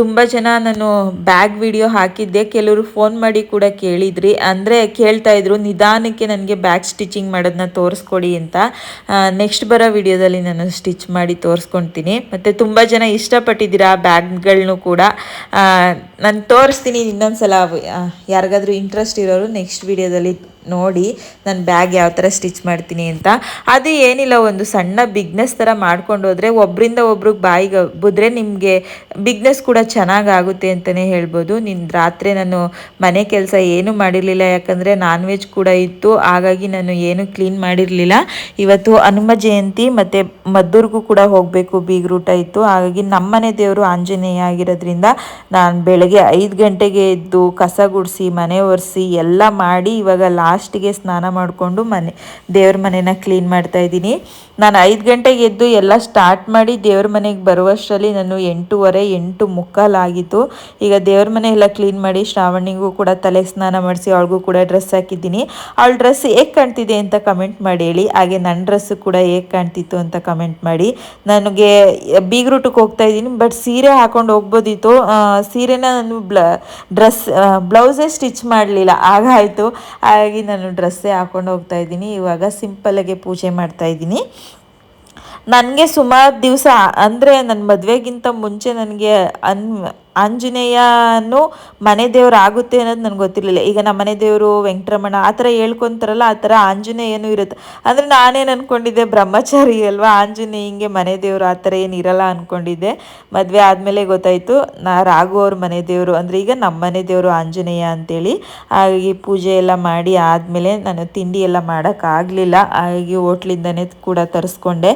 ತುಂಬ ಜನ ನಾನು ಬ್ಯಾಗ್ ವಿಡಿಯೋ ಹಾಕಿದ್ದೆ, ಕೆಲವರು ಫೋನ್ ಮಾಡಿ ಕೂಡ ಕೇಳಿದ್ರಿ. ಅಂದರೆ ಕೇಳ್ತಾ ಇದ್ರು, ನಿಧಾನಕ್ಕೆ ನನಗೆ ಬ್ಯಾಗ್ ಸ್ಟಿಚಿಂಗ್ ಮಾಡೋದನ್ನ ತೋರಿಸ್ಕೊಡಿ ಅಂತ. ನೆಕ್ಸ್ಟ್ ಬರೋ ವಿಡಿಯೋದಲ್ಲಿ ನಾನು ಸ್ಟಿಚ್ ಮಾಡಿ ತೋರಿಸ್ಕೊಳ್ತೀನಿ ಮತ್ತು ತುಂಬ ಜನ ಇಷ್ಟಪಟ್ಟಿದ್ದೀರಾ ಬ್ಯಾಗ್ಗಳನ್ನು ಕೂಡ. ನಾನು ತೋರಿಸ್ತೀನಿ ಇನ್ನೊಂದು ಸಲ ಯಾರಿಗಾದ್ರೂ ಇಂಟ್ರೆಸ್ಟ್ ಇರೋರು ನೆಕ್ಸ್ಟ್ ವಿಡಿಯೋದಲ್ಲಿ ನೋಡಿ ನಾನು ಬ್ಯಾಗ್ ಯಾವ ಥರ ಸ್ಟಿಚ್ ಮಾಡ್ತೀನಿ ಅಂತ. ಅದು ಏನಿಲ್ಲ, ಒಂದು ಸಣ್ಣ ಬಿಗ್ನೆಸ್ ಥರ ಮಾಡ್ಕೊಂಡು ಹೋದರೆ ಒಬ್ಬರಿಂದ ಒಬ್ರಿಗೆ ಬಾಯಿಗೆ ಬುದ್ರೆ ನಿಮಗೆ ಬಿಗ್ನೆಸ್ ಕೂಡ ಚೆನ್ನಾಗಾಗುತ್ತೆ ಅಂತಲೇ ಹೇಳ್ಬೋದು. ನಿನ್ನ ರಾತ್ರಿ ನಾನು ಮನೆ ಕೆಲಸ ಏನು ಮಾಡಿರಲಿಲ್ಲ, ಯಾಕಂದರೆ ನಾನ್ ವೆಜ್ ಕೂಡ ಇತ್ತು, ಹಾಗಾಗಿ ನಾನು ಏನು ಕ್ಲೀನ್ ಮಾಡಿರಲಿಲ್ಲ. ಇವತ್ತು ಹನುಮ ಜಯಂತಿ, ಮತ್ತು ಮದ್ದೂರಿಗೂ ಕೂಡ ಹೋಗಬೇಕು ಬೀಗ್ರೂಟ ಇತ್ತು ಹಾಗಾಗಿ ನಮ್ಮನೆ ದೇವರು ಆಂಜನೇಯ ಆಗಿರೋದ್ರಿಂದ ನಾನು ಬೆಳಗ್ಗೆ ಐದು ಗಂಟೆಗೆ ಎದ್ದು ಕಸ ಗುಡಿಸಿ, ಮನೆ ಒರೆಸಿ, ಎಲ್ಲ ಮಾಡಿ ಇವಾಗ ಲಾಸ್ಟಿಗೆ ಸ್ನಾನ ಮಾಡಿಕೊಂಡು ಮನೆ, ದೇವ್ರ ಮನೆನ ಕ್ಲೀನ್ ಮಾಡ್ತಾ ಇದ್ದೀನಿ. ನಾನು ಐದು ಗಂಟೆಗೆ ಎದ್ದು ಎಲ್ಲ ಸ್ಟಾರ್ಟ್ ಮಾಡಿ ದೇವ್ರ ಮನೆಗೆ ಬರುವಷ್ಟರಲ್ಲಿ ನಾನು ಎಂಟೂವರೆ, ಎಂಟು ಮುಕ್ಕಾಲಾಗಿತ್ತು ಈಗ ದೇವ್ರ ಮನೆ ಎಲ್ಲ ಕ್ಲೀನ್ ಮಾಡಿ ಶ್ರಾವಣಿಗೂ ಕೂಡ ತಲೆ ಸ್ನಾನ ಮಾಡಿಸಿ ಅವಳಿಗೂ ಕೂಡ ಡ್ರೆಸ್ ಹಾಕಿದ್ದೀನಿ. ಅವಳ ಡ್ರೆಸ್ ಹೇಗೆ ಕಾಣ್ತಿದೆ ಅಂತ ಕಮೆಂಟ್ ಮಾಡಿ ಹೇಳಿ. ಹಾಗೆ ನನ್ನ ಡ್ರೆಸ್ಸು ಕೂಡ ಹೇಗೆ ಕಾಣ್ತಿತ್ತು ಅಂತ ಕಮೆಂಟ್ ಮಾಡಿ. ನನಗೆ ಬೀಗ್ರೂಟಕ್ಕೆ ಹೋಗ್ತಾ ಇದ್ದೀನಿ ಬಟ್ ಸೀರೆ ಹಾಕೊಂಡು ಹೋಗ್ಬೋದಿತ್ತು. ಸೀರೆನ ನಾನು ಬ್ಲ ಡ್ರೆಸ್ ಬ್ಲೌಸೇ ಸ್ಟಿಚ್ ಮಾಡಲಿಲ್ಲ. ಆಗಾಯಿತು ಹಾಗಾಗಿ ನಾನು ಡ್ರೆಸ್ಸೇ ಹಾಕೊಂಡು ಹೋಗ್ತಾ ಇದ್ದೀನಿ. ಇವಾಗ ಸಿಂಪಲ್ಲಾಗೆ ಪೂಜೆ ಮಾಡ್ತಾ ಇದ್ದೀನಿ. ನನಗೆ ಸುಮಾರು ದಿವಸ ಅಂದರೆ ನನ್ನ ಮದುವೆಗಿಂತ ಮುಂಚೆ ನನಗೆ ಅನ್ ಆಂಜನೇಯನು ಮನೆ ದೇವ್ರು ಆಗುತ್ತೆ ಅನ್ನೋದು ನನಗೆ ಗೊತ್ತಿರಲಿಲ್ಲ. ಈಗ ನಮ್ಮ ಮನೆ ದೇವರು ವೆಂಕಟರಮಣ ಆ ಥರ ಹೇಳ್ಕೊಂತಾರಲ್ಲ, ಆ ಥರ ಆಂಜನೇಯನೂ ಇರುತ್ತೆ. ಅಂದರೆ ನಾನೇನು ಅಂದ್ಕೊಂಡಿದ್ದೆ ಬ್ರಹ್ಮಚಾರಿ ಅಲ್ವಾ, ಆಂಜನೇಯಂಗೆ ಮನೆ ದೇವರು ಆ ಥರ ಏನು ಇರಲ್ಲ ಅಂದ್ಕೊಂಡಿದ್ದೆ ಮದುವೆ ಆದಮೇಲೆ ಗೊತ್ತಾಯಿತು, ನಾ ರಾಘು ಅವ್ರ ಮನೆ ದೇವರು. ಅಂದರೆ ಈಗ ನಮ್ಮ ಮನೆ ದೇವರು ಆಂಜನೇಯ ಅಂತೇಳಿ, ಹಾಗಾಗಿ ಪೂಜೆ ಎಲ್ಲ ಮಾಡಿ ಆದಮೇಲೆ ನಾನು ತಿಂಡಿ ಎಲ್ಲ ಮಾಡೋಕ್ಕಾಗಲಿಲ್ಲ. ಹಾಗಾಗಿ ಹೋಟ್ಲಿಂದನೇ ಕೂಡ ತರಿಸ್ಕೊಂಡೆ.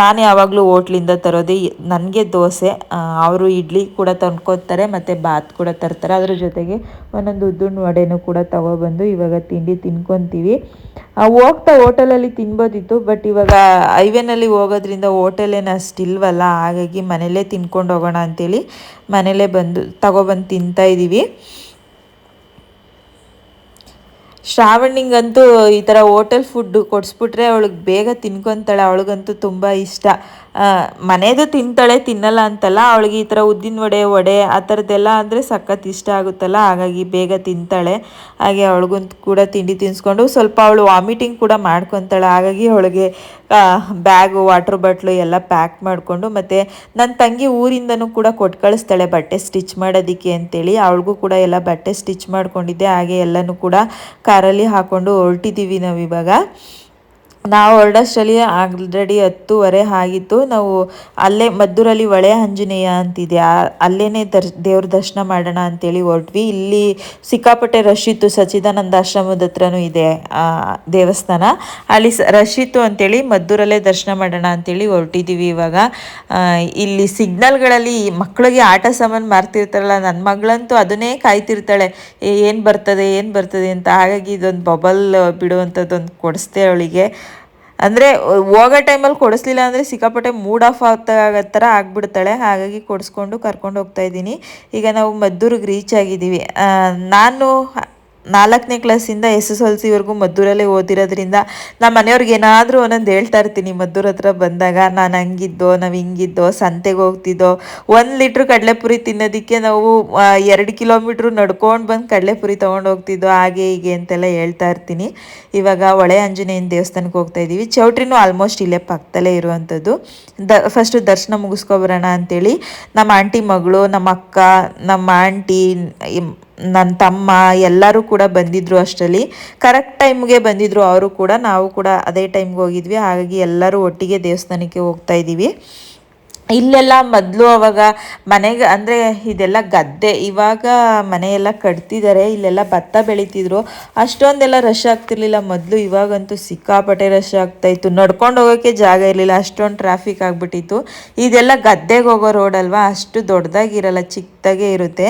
ನಾನು ಯಾವಾಗಲೂ ಹೋಟ್ಲಿಂದ ತರೋದೇ ನನಗೆ ದೋಸೆ ಅವರು ಇಡ್ಲಿ ಕೂಡ ತಂದ್ಕೊತಾರೆ ಮತ್ತು ಬಾತ್ ಕೂಡ ತರ್ತಾರೆ. ಅದ್ರ ಜೊತೆಗೆ ಒಂದೊಂದು ಉದ್ದಿನ ವಡೆನೂ ಕೂಡ ತಗೊಬಂದು ಇವಾಗ ತಿಂಡಿ ತಿನ್ಕೊತೀವಿ. ಹೋಗ್ತಾ ಹೋಟೆಲಲ್ಲಿ ತಿನ್ಬೋದಿತ್ತು, ಬಟ್ ಇವಾಗ ಹೈವೇನಲ್ಲಿ ಹೋಗೋದ್ರಿಂದ ಹೋಟೆಲೇನು ಅಷ್ಟಿಲ್ವಲ್ಲ, ಹಾಗಾಗಿ ಮನೇಲೇ ತಿನ್ಕೊಂಡು ಹೋಗೋಣ ಅಂತೇಳಿ ಮನೇಲೇ ಬಂದು ತಗೊಬಂದು ತಿಂತಾ ಇದ್ದೀವಿ ಶ್ರಾವಣಿಗಂತೂ ಈ ಥರ ಹೋಟೆಲ್ ಫುಡ್ ಕೊಡಿಸ್ಬಿಟ್ರೆ ಅವಳಿಗೆ ಬೇಗ ತಿನ್ಕೊತಾಳೆ, ಅವಳಿಗಂತೂ ತುಂಬ ಇಷ್ಟ. ಮನೆಯದು ತಿಂತಾಳೆ, ತಿನ್ನಲ್ಲ ಅಂತಲ್ಲ, ಅವಳಿಗೆ ಈ ಥರ ಉದ್ದಿನ ವಡೆ ವಡೆ ಆ ಥರದ್ದೆಲ್ಲ ಅಂದರೆ ಸಖತ್ ಇಷ್ಟ ಆಗುತ್ತಲ್ಲ, ಹಾಗಾಗಿ ಬೇಗ ತಿಂತಾಳೆ. ಹಾಗೆ ಅವಳಿಗೂ ಕೂಡ ತಿಂಡಿ ತಿನ್ನಿಸ್ಕೊಂಡು ಸ್ವಲ್ಪ ಅವಳು ವಾಮಿಟಿಂಗ್ ಕೂಡ ಮಾಡ್ಕೊತಾಳೆ. ಹಾಗಾಗಿ ಅವಳಿಗೆ ಬ್ಯಾಗು, ವಾಟ್ರ್ ಬಾಟ್ಲು ಎಲ್ಲ ಪ್ಯಾಕ್ ಮಾಡಿಕೊಂಡು ಮತ್ತು ನನ್ನ ತಂಗಿ ಊರಿಂದನೂ ಕೂಡ ಕೊಟ್ಟು ಕಳಿಸ್ತಾಳೆ ಬಟ್ಟೆ ಸ್ಟಿಚ್ ಮಾಡೋದಕ್ಕೆ ಅಂತೇಳಿ. ಅವಳಿಗೂ ಕೂಡ ಎಲ್ಲ ಬಟ್ಟೆ ಸ್ಟಿಚ್ ಮಾಡ್ಕೊಂಡಿದ್ದೆ. ಹಾಗೆ ಎಲ್ಲನೂ ಕೂಡ ಕಾರಲ್ಲಿ ಹಾಕ್ಕೊಂಡು ಹೊರಟಿದ್ದೀವಿ ನಾವು ಇವಾಗ ನಾವು ಹೊರಡೋಷ್ಟರಲ್ಲಿ ಆಲ್ರೆಡಿ ಹತ್ತುವರೆ ಆಗಿತ್ತು. ನಾವು ಅಲ್ಲೇ ಮದ್ದೂರಲ್ಲಿ ಒಳೆ ಆಂಜನೇಯ ಅಂತಿದೆ. ಅಲ್ಲೇ ದರ್, ದೇವ್ರ ದರ್ಶನ ಮಾಡೋಣ ಅಂತೇಳಿ ಹೊರಟ್ವಿ. ಇಲ್ಲಿ ಸಿಕ್ಕಾಪಟ್ಟೆ ರಶ್ ಇತ್ತು. ಸಚ್ಚಿದಾನಂದ ಆಶ್ರಮದ ಹತ್ರನೂ ಇದೆ ದೇವಸ್ಥಾನ. ಅಲ್ಲಿ ರಶ್ ಇತ್ತು ಅಂತೇಳಿ ಮದ್ದೂರಲ್ಲೇ ದರ್ಶನ ಮಾಡೋಣ ಅಂತೇಳಿ ಹೊರಟಿದ್ದೀವಿ ಇವಾಗ. ಇಲ್ಲಿ ಸಿಗ್ನಲ್ಗಳಲ್ಲಿ ಮಕ್ಕಳಿಗೆ ಆಟ ಸಾಮಾನು ಮಾರ್ತಿರ್ತಾರಲ್ಲ ನನ್ನ ಮಗಳಂತೂ ಅದನ್ನೇ ಕಾಯ್ತಿರ್ತಾಳೆ. ಏನು ಬರ್ತದೆ ಏನು ಬರ್ತದೆ ಅಂತ. ಹಾಗಾಗಿ ಇದೊಂದು ಬಬಲ್ ಬಿಡುವಂಥದ್ದೊಂದು ಕೊಡಿಸ್ದೆ ಅವಳಿಗೆ. ಅಂದರೆ, ಹೋಗೋ ಟೈಮಲ್ಲಿ ಕೊಡಿಸ್ಲಿಲ್ಲ ಅಂದರೆ ಸಿಕ್ಕಾಪಟ್ಟೆ ಮೂಡ್ ಆಫ್ ಆಗ್ತಾ ಥರ ಆಗಿಬಿಡ್ತಾಳೆ. ಹಾಗಾಗಿ ಕೊಡಿಸ್ಕೊಂಡು ಕರ್ಕೊಂಡು ಹೋಗ್ತಾ ಇದ್ದೀನಿ. ಈಗ ನಾವು ಮದ್ದೂರಿಗೆ ರೀಚ್ ಆಗಿದ್ದೀವಿ. ನಾನು ನಾಲ್ಕನೇ ಕ್ಲಾಸಿಂದ ಎಸ್ ಎಸ್ ಎಲ್ ಸಿವರೆಗೂ ಮದ್ದೂರಲ್ಲೇ ಓದಿರೋದ್ರಿಂದ ನಮ್ಮ ಮನೆಯವ್ರಿಗೆ ಏನಾದರೂ ಒಂದೊಂದು ಹೇಳ್ತಾ ಇರ್ತೀನಿ. ಮದ್ದೂರ ಹತ್ರ ಬಂದಾಗ ನಾನು ಹಂಗಿದ್ದೋ, ನಾವು ಹಿಂಗಿದ್ದೋ, ಸಂತೆಗೆ ಹೋಗ್ತಿದ್ದೋ, ಒಂದು ಲೀಟ್ರ್ ಕಡಲೆಪುರಿ ತಿನ್ನೋದಕ್ಕೆ ನಾವು ಎರಡು ಕಿಲೋಮೀಟ್ರ್ ನಡ್ಕೊಂಡು ಬಂದು ಕಡಲೆಪುರಿ ತೊಗೊಂಡು ಹೋಗ್ತಿದ್ದೋ, ಹಾಗೆ ಹೀಗೆ ಅಂತೆಲ್ಲ ಹೇಳ್ತಾ ಇರ್ತೀನಿ. ಇವಾಗ ಒಳೆ ಆಂಜನೇಯನ ದೇವಸ್ಥಾನಕ್ಕೆ ಹೋಗ್ತಾ ಇದ್ದೀವಿ ಚೌಟ್ರಿನೂ ಆಲ್ಮೋಸ್ಟ್ ಇಲ್ಲೇ ಪಕ್ಕದಲ್ಲೇ ಇರುವಂಥದ್ದು. ದ ಫಸ್ಟು ದರ್ಶನ ಮುಗಿಸ್ಕೊಬರೋಣ ಅಂತೇಳಿ ನಮ್ಮ ಆಂಟಿ ಮಗಳು, ನಮ್ಮ ಅಕ್ಕ, ನಮ್ಮ ಆಂಟಿ ನನ್ನ ತಮ್ಮ, ಎಲ್ಲರೂ ಕೂಡ ಬಂದಿದ್ದರು ಅಷ್ಟರಲ್ಲಿ. ಕರೆಕ್ಟ್ ಟೈಮ್ಗೆ ಬಂದಿದ್ದರು ಅವರು ಕೂಡ. ನಾವು ಕೂಡ ಅದೇ ಟೈಮ್ಗೆ ಹೋಗಿದ್ವಿ. ಹಾಗಾಗಿ ಎಲ್ಲರೂ ಒಟ್ಟಿಗೆ ದೇವಸ್ಥಾನಕ್ಕೆ ಹೋಗ್ತಾ ಇದ್ದೀವಿ. ಇಲ್ಲೆಲ್ಲ ಮೊದಲು ಅವಾಗ ಮನೆಗೆ, ಅಂದರೆ ಇದೆಲ್ಲ ಗದ್ದೆ, ಇವಾಗ ಮನೆಯೆಲ್ಲ ಕಟ್ತಿದ್ದಾರೆ ಇಲ್ಲೆಲ್ಲ ಭತ್ತ ಬೆಳೀತಿದ್ರು. ಅಷ್ಟೊಂದೆಲ್ಲ ರಶ್ ಆಗ್ತಿರ್ಲಿಲ್ಲ ಮೊದಲು, ಇವಾಗಂತೂ ಸಿಕ್ಕಾಪಟ್ಟೆ ರಶ್ ಆಗ್ತಾಯಿತ್ತು ನಡ್ಕೊಂಡು ಹೋಗೋಕ್ಕೆ ಜಾಗ ಇರಲಿಲ್ಲ, ಅಷ್ಟೊಂದು ಟ್ರಾಫಿಕ್ ಆಗಿಬಿಟ್ಟಿತ್ತು. ಇದೆಲ್ಲ ಗದ್ದೆಗೆ ಹೋಗೋ ರೋಡ್ ಅಲ್ವಾ? ಅಷ್ಟು ದೊಡ್ಡದಾಗಿರಲ್ಲ, ಚಿಕ್ಕದಾಗೆ ಇರುತ್ತೆ.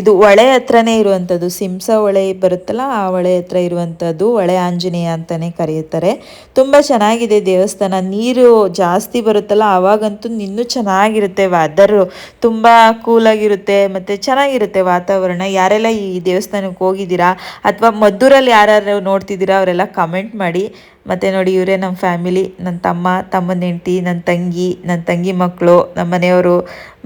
ಇದು ಹೊಳೆ ಹತ್ರನೇ ಇರುವಂಥದ್ದು. ಸಿಂಸ ಹೊಳೆ ಬರುತ್ತಲ್ಲ, ಆ ಹೊಳೆ ಹತ್ರ ಇರುವಂಥದ್ದು, ಹೊಳೆ ಆಂಜನೇಯ ಅಂತಲೇ ಕರೆಯುತ್ತಾರೆ. ತುಂಬ ಚೆನ್ನಾಗಿದೆ ದೇವಸ್ಥಾನ. ನೀರು ಜಾಸ್ತಿ ಬರುತ್ತಲ್ಲ ಆವಾಗಂತೂ ಇನ್ನೂ ಚೆನ್ನಾಗಿರುತ್ತೆ, ವೆದರು ತುಂಬ ಕೂಲಾಗಿರುತ್ತೆ, ಮತ್ತು ಚೆನ್ನಾಗಿರುತ್ತೆ ವಾತಾವರಣ. ಯಾರೆಲ್ಲ ಈ ದೇವಸ್ಥಾನಕ್ಕೆ ಹೋಗಿದ್ದೀರಾ ಅಥವಾ ಮದ್ದೂರಲ್ಲಿ ಯಾರ್ಯಾರು ನೋಡ್ತಿದ್ದೀರಾ ಅವರೆಲ್ಲ ಕಮೆಂಟ್ ಮಾಡಿ. ಮತ್ತು ನೋಡಿ, ಇವರೇ ನಮ್ಮ ಫ್ಯಾಮಿಲಿ ನನ್ನ ತಮ್ಮ, ತಮ್ಮನ ಹೆಂಡತಿ, ನನ್ನ ತಂಗಿ ನನ್ನ ತಂಗಿ ಮಕ್ಕಳು, ನಮ್ಮ ಮನೆಯವರು,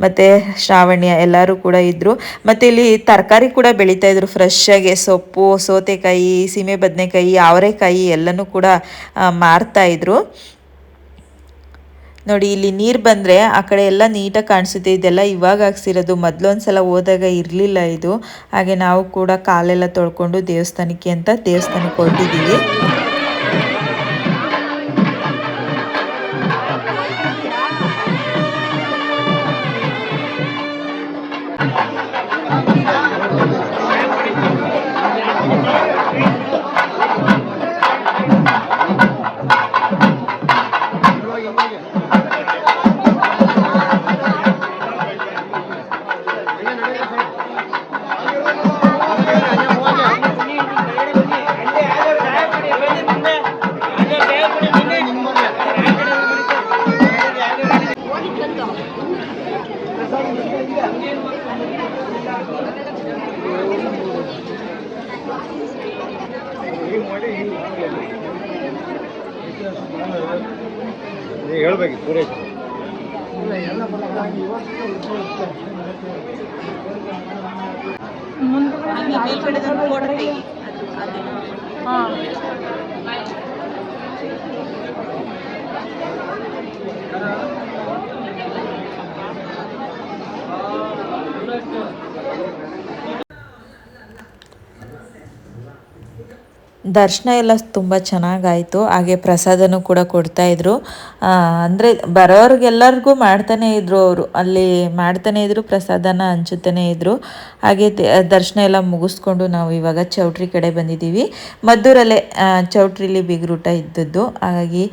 ಮತ್ತು ಶ್ರಾವಣ್ಯ ಎಲ್ಲರೂ ಕೂಡ ಇದ್ದರು ಮತ್ತು ಇಲ್ಲಿ ತರಕಾರಿ ಕೂಡ ಬೆಳೀತಾಯಿದ್ರು ಫ್ರೆಶ್ಶಾಗೆ ಸೊಪ್ಪು, ಸೌತೆಕಾಯಿ, ಸೀಮೆ ಬದನೆಕಾಯಿ, ಅವರೆಕಾಯಿ ಎಲ್ಲನೂ ಕೂಡ ಮಾರ್ತಾಯಿದ್ರು ನೋಡಿ, ಇಲ್ಲಿ ನೀರು ಬಂದ್ರೆ ಆ ಕಡೆ ಎಲ್ಲ ನೀಟಾಗಿ ಕಾಣಿಸುತ್ತೆ. ಇದೆಲ್ಲ ಇವಾಗ ಹಾಕ್ಸಿರೋದು. ಮೊದಲೊಂದು ಸಲ ಹೋದಾಗ ಇರಲಿಲ್ಲ ಇದು. ಹಾಗೆ ನಾವು ಕೂಡ ಕಾಲೆಲ್ಲ ತೊಳ್ಕೊಂಡು ದೇವಸ್ಥಾನಕ್ಕೆ ಅಂತ ದೇವಸ್ಥಾನಕ್ಕೆ ಹೊರಟಿದ್ದೀವಿ ముందు కూడా ದರ್ಶನ ಎಲ್ಲ ತುಂಬ ಚೆನ್ನಾಗಾಯಿತು. ಹಾಗೆ ಪ್ರಸಾದನೂ ಕೂಡ ಕೊಡ್ತಾಯಿದ್ರು ಅಂದರೆ ಬರೋರಿಗೆಲ್ಲರಿಗೂ ಮಾಡ್ತಾನೆ ಇದ್ರು ಅವರು. ಅಲ್ಲಿ ಮಾಡ್ತಾನೆ ಇದ್ರು, ಪ್ರಸಾದನ ಹಂಚುತ್ತಾನೆ ಇದ್ರು. ಹಾಗೆ ದರ್ಶನ ಎಲ್ಲ ಮುಗಿಸ್ಕೊಂಡು ನಾವು ಇವಾಗ ಚೌಟ್ರಿ ಕಡೆ ಬಂದಿದ್ದೀವಿ. ಮದ್ದೂರಲ್ಲೇ ಚೌಟ್ರಿಲಿ ಬಿಗ್ರೂಟ ಇದ್ದದ್ದು. ಹಾಗಾಗಿ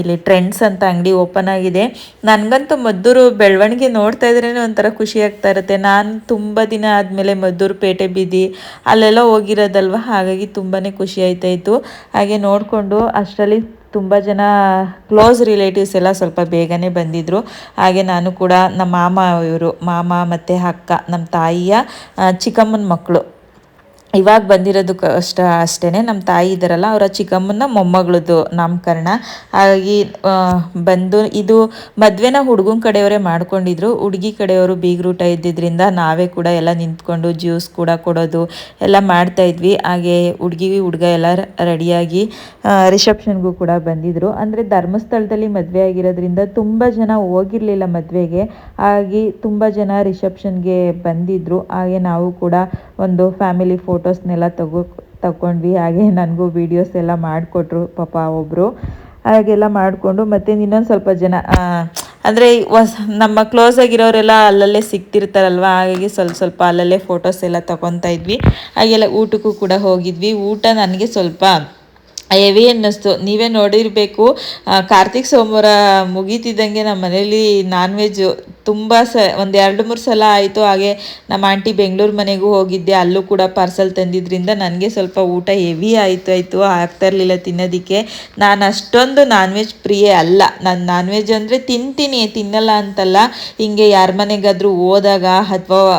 ಇಲ್ಲಿ ಟ್ರೆಂಡ್ಸ್ ಅಂತ ಅಂಗಡಿ ಓಪನ್ ಆಗಿದೆ. ನನಗಂತೂ ಮದ್ದೂರು ಬೆಳವಣಿಗೆ ನೋಡ್ತಾ ಇದ್ರೇ ಒಂಥರ ಖುಷಿ ಆಗ್ತಾ ಇರುತ್ತೆ. ನಾನು ತುಂಬ ದಿನ ಆದಮೇಲೆ ಮದ್ದೂರು ಪೇಟೆ ಬೀದಿ, ಅಲ್ಲೆಲ್ಲ ಹೋಗಿರೋದಲ್ವ? ಹಾಗಾಗಿ ತುಂಬಾ ಖುಷಿ ಆಯ್ತಾ ಇತ್ತು. ಹಾಗೆ ನೋಡಿಕೊಂಡು ಅಷ್ಟರಲ್ಲಿ ತುಂಬ ಜನ ಕ್ಲೋಸ್ ರಿಲೇಟಿವ್ಸ್ ಎಲ್ಲ ಸ್ವಲ್ಪ ಬೇಗನೆ ಬಂದಿದ್ದರು ಹಾಗೆ ನಾನು ಕೂಡ ನಮ್ಮ ಮಾಮ ಇವರು, ಮಾಮ ಮತ್ತು ಅಕ್ಕ ನಮ್ಮ ತಾಯಿಯ ಚಿಕ್ಕಮ್ಮನ ಮಕ್ಕಳು ಇವಾಗ ಬಂದಿರೋದು ಕಷ್ಟ ಅಷ್ಟೇ ನಮ್ಮ ತಾಯಿ ಇದ್ದಾರಲ್ಲ ಅವರ ಚಿಕ್ಕಮ್ಮನ ಮೊಮ್ಮಗಳದ್ದು ನಾಮಕರಣ. ಹಾಗಾಗಿ ಬಂದು ಇದು ಮದುವೆನ ಹುಡುಗನ ಕಡೆಯವರೇ ಮಾಡ್ಕೊಂಡಿದ್ರು. ಹುಡುಗಿ ಕಡೆಯವರು ಬೀಗ್ರೂಟ ಇದ್ದಿದ್ದರಿಂದ ನಾವೇ ಕೂಡ ಎಲ್ಲ ನಿಂತ್ಕೊಂಡು ಜ್ಯೂಸ್ ಕೂಡ ಕೊಡೋದು ಎಲ್ಲ ಮಾಡ್ತಾ ಇದ್ವಿ. ಹಾಗೆ ಹುಡುಗಿ, ಹುಡುಗ ಎಲ್ಲ ರೆಡಿಯಾಗಿ ರಿಸೆಪ್ಷನ್ಗೂ ಕೂಡ ಬಂದಿದ್ರು. ಅಂದರೆ ಧರ್ಮಸ್ಥಳದಲ್ಲಿ ಮದುವೆ ಆಗಿರೋದ್ರಿಂದ ತುಂಬ ಜನ ಹೋಗಿರಲಿಲ್ಲ ಮದುವೆಗೆ. ಹಾಗಾಗಿ ತುಂಬ ಜನ ರಿಸೆಪ್ಷನ್ಗೆ ಬಂದಿದ್ರು. ಹಾಗೆ ನಾವು ಕೂಡ ಒಂದು ಫ್ಯಾಮಿಲಿ ಫೋಟೋಸ್ನೆಲ್ಲ ತಗೋ ತಗೊಂಡ್ವಿ ಹಾಗೆ ನನಗೂ ವೀಡಿಯೋಸ್ ಎಲ್ಲ ಮಾಡಿಕೊಟ್ರು ಪಾಪ ಒಬ್ಬರು ಹಾಗೆಲ್ಲ ಮಾಡಿಕೊಂಡು ಮತ್ತೆ ಇನ್ನೊಂದು ಸ್ವಲ್ಪ ಜನ ಅಂದರೆ ಹೊಸ ನಮ್ಮ ಕ್ಲೋಸ್ ಆಗಿರೋರೆಲ್ಲ ಅಲ್ಲಲ್ಲೇ ಸಿಗ್ತಿರ್ತಾರಲ್ವ ಹಾಗಾಗಿ ಸ್ವಲ್ಪ ಸ್ವಲ್ಪ ಅಲ್ಲಲ್ಲೇ ಫೋಟೋಸ್ ಎಲ್ಲ ತಗೊತಾ ಇದ್ವಿ. ಹಾಗೆಲ್ಲ ಊಟಕ್ಕೂ ಕೂಡ ಹೋಗಿದ್ವಿ. ಊಟ ನನಗೆ ಸ್ವಲ್ಪ ಹೆವಿ ಅನ್ನಿಸ್ತು. ನೀವೇ ನೋಡಿರಬೇಕು. ಕಾರ್ತಿಕ್ ಸೋಮವಾರ ಮುಗೀತಿದ್ದಂಗೆ ನಮ್ಮ ಮನೇಲಿ ನಾನ್ ವೆಜ್ ತುಂಬ ಸ, ಒಂದು ಎರಡು ಮೂರು ಸಲ ಆಯಿತು. ಹಾಗೆ ನಮ್ಮ ಆಂಟಿ ಬೆಂಗಳೂರು ಮನೆಗೂ ಹೋಗಿದ್ದೆ. ಅಲ್ಲೂ ಕೂಡ ಪಾರ್ಸಲ್ ತಂದಿದ್ದರಿಂದ ನನಗೆ ಸ್ವಲ್ಪ ಊಟ ಹೆವಿ ಆಯಿತು ಆಯಿತು. ಆಗ್ತಾ ಇರಲಿಲ್ಲ ತಿನ್ನೋದಕ್ಕೆ. ನಾನು ಅಷ್ಟೊಂದು ನಾನ್ ವೆಜ್ ಪ್ರಿಯೆ ಅಲ್ಲ. ನಾನು ನಾನ್ ವೆಜ್ ಅಂದರೆ ತಿಂತೀನಿ, ತಿನ್ನಲ್ಲ ಅಂತಲ್ಲ. ಹಿಂಗೆ ಯಾರ ಮನೆಗಾದರೂ ಹೋದಾಗ ಅಥವಾ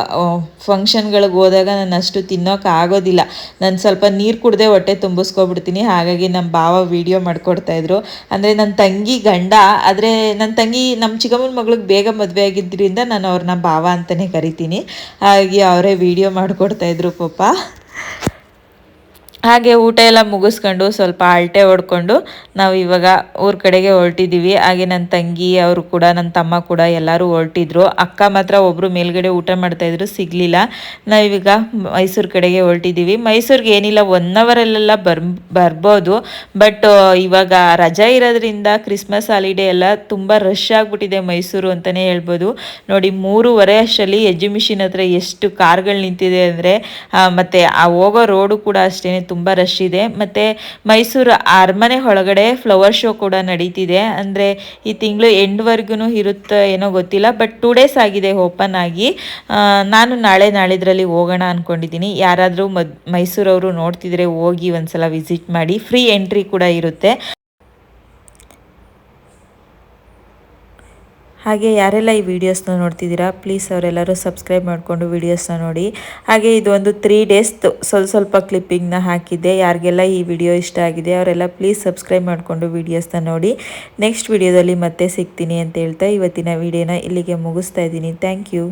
ಫಂಕ್ಷನ್ಗಳಿಗೆ ಹೋದಾಗ ನಾನು ಅಷ್ಟು ತಿನ್ನೋಕೆ ಆಗೋದಿಲ್ಲ. ನಾನು ಸ್ವಲ್ಪ ನೀರು ಕುಡ್ದೆ ಹೊಟ್ಟೆ ತುಂಬಿಸ್ಕೊಬಿಡ್ತೀನಿ. ಹಾಗಾಗಿ ನಮ್ಮ ಭಾವ ವೀಡಿಯೋ ಮಾಡ್ಕೊಡ್ತಾ ಇದ್ರು. ಅಂದರೆ ನನ್ನ ತಂಗಿ ಗಂಡ, ಆದರೆ ನನ್ನ ತಂಗಿ ನಮ್ಮ ಚಿಕ್ಕಮ್ಮನ ಮಗಳಿಗೆ ಬೇಗ ಮದುವೆ ಆಗಿದ್ದರಿಂದ ನಾನು ಅವ್ರನ್ನ ಭಾವ ಅಂತಲೇ ಕರಿತೀನಿ. ಹಾಗೆ ಅವರೇ ವೀಡಿಯೋ ಮಾಡಿಕೊಡ್ತಾಯಿದ್ರು ಪಾಪ. ಹಾಗೆ ಊಟ ಎಲ್ಲ ಮುಗಿಸ್ಕೊಂಡು ಸ್ವಲ್ಪ ಅಲ್ಟೆ ಹೊಡ್ಕೊಂಡು ನಾವು ಇವಾಗ ಊರ ಕಡೆಗೆ ಹೊರಟಿದ್ದೀವಿ ಹಾಗೆ ನನ್ನ ತಂಗಿ, ಅವರು ಕೂಡ ನನ್ನ ತಮ್ಮ ಕೂಡ ಎಲ್ಲರೂ ಹೊರಟಿದ್ರು. ಅಕ್ಕ ಮಾತ್ರ ಒಬ್ಬರು ಮೇಲ್ಗಡೆ ಊಟ ಮಾಡ್ತಾಯಿದ್ರು ಸಿಗಲಿಲ್ಲ. ನಾವೀಗ ಮೈಸೂರು ಕಡೆಗೆ ಹೊರಟಿದ್ದೀವಿ ಮೈಸೂರಿಗೆ ಏನಿಲ್ಲ ಒನ್ ಅವರಲ್ಲೆಲ್ಲ ಬರ್, ಬರ್ಬೋದು. ಬಟ್ ಇವಾಗ ರಜಾ ಇರೋದ್ರಿಂದ ಕ್ರಿಸ್ಮಸ್ ಹಾಲಿಡೇ ಎಲ್ಲ ತುಂಬ ರಶ್ ಆಗಿಬಿಟ್ಟಿದೆ ಮೈಸೂರು ಅಂತಲೇ ಹೇಳ್ಬೋದು. ನೋಡಿ, ಮೂರುವರೆ ಅಷ್ಟರಲ್ಲಿ ಎಜುಮಿಷನ್ ಹತ್ರ ಎಷ್ಟು ಕಾರ್ಗಳು ನಿಂತಿದೆ ಅಂದರೆ ಮತ್ತು ಆ ಹೋಗೋ ರೋಡು ಕೂಡ ಅಷ್ಟೇ ತುಂಬ ರಶ್ ಇದೆ. ಮತ್ತು ಮೈಸೂರು ಅರಮನೆ ಒಳಗಡೆ ಫ್ಲವರ್ ಶೋ ಕೂಡ ನಡೀತಿದೆ. ಅಂದರೆ ಈ ತಿಂಗಳು ಎಂಡ್ವರೆಗೂ ಇರುತ್ತೆ ಏನೋ ಗೊತ್ತಿಲ್ಲ ಬಟ್ ಟೂ ಡೇಸ್ ಆಗಿದೆ ಓಪನ್ ಆಗಿ. ನಾನು ನಾಳೆ ನಾಳಿದ್ರಲ್ಲಿ ಹೋಗೋಣ ಅಂದ್ಕೊಂಡಿದ್ದೀನಿ ಯಾರಾದರೂ ಮದ್ ಮೈಸೂರವರು ನೋಡ್ತಿದ್ರೆ ಹೋಗಿ ಒಂದ್ಸಲ ವಿಸಿಟ್ ಮಾಡಿ. ಫ್ರೀ ಎಂಟ್ರಿ ಕೂಡ ಇರುತ್ತೆ. ಹಾಗೆ ಯಾರೆಲ್ಲ ಈ ವಿಡಿಯೋಸ್ನ ನೋಡ್ತಿದ್ದೀರಾ ಪ್ಲೀಸ್ ಅವರೆಲ್ಲರೂ ಸಬ್ಸ್ಕ್ರೈಬ್ ಮಾಡಿಕೊಂಡು ವಿಡಿಯೋಸ್ನ ನೋಡಿ. ಹಾಗೆ ಇದೊಂದು ತ್ರೀ ಡೇಸ್ ಸ್ವಲ್ಪ ಸ್ವಲ್ಪ ಕ್ಲಿಪ್ಪಿಂಗ್ನ ಹಾಕಿದ್ದೆ. ಯಾರಿಗೆಲ್ಲ ಈ ವಿಡಿಯೋ ಇಷ್ಟ ಆಗಿದೆ, ಅವರೆಲ್ಲ ಪ್ಲೀಸ್ ಸಬ್ಸ್ಕ್ರೈಬ್ ಮಾಡಿಕೊಂಡು ವಿಡಿಯೋಸ್ನ ನೋಡಿ. ನೆಕ್ಸ್ಟ್ ವಿಡಿಯೋದಲ್ಲಿ ಮತ್ತೆ ಸಿಗ್ತೀನಿ ಅಂತ ಹೇಳ್ತಾ ಇವತ್ತಿನ ವಿಡಿಯೋನ ಇಲ್ಲಿಗೆ ಮುಗಿಸ್ತಾ ಇದ್ದೀನಿ. Thank you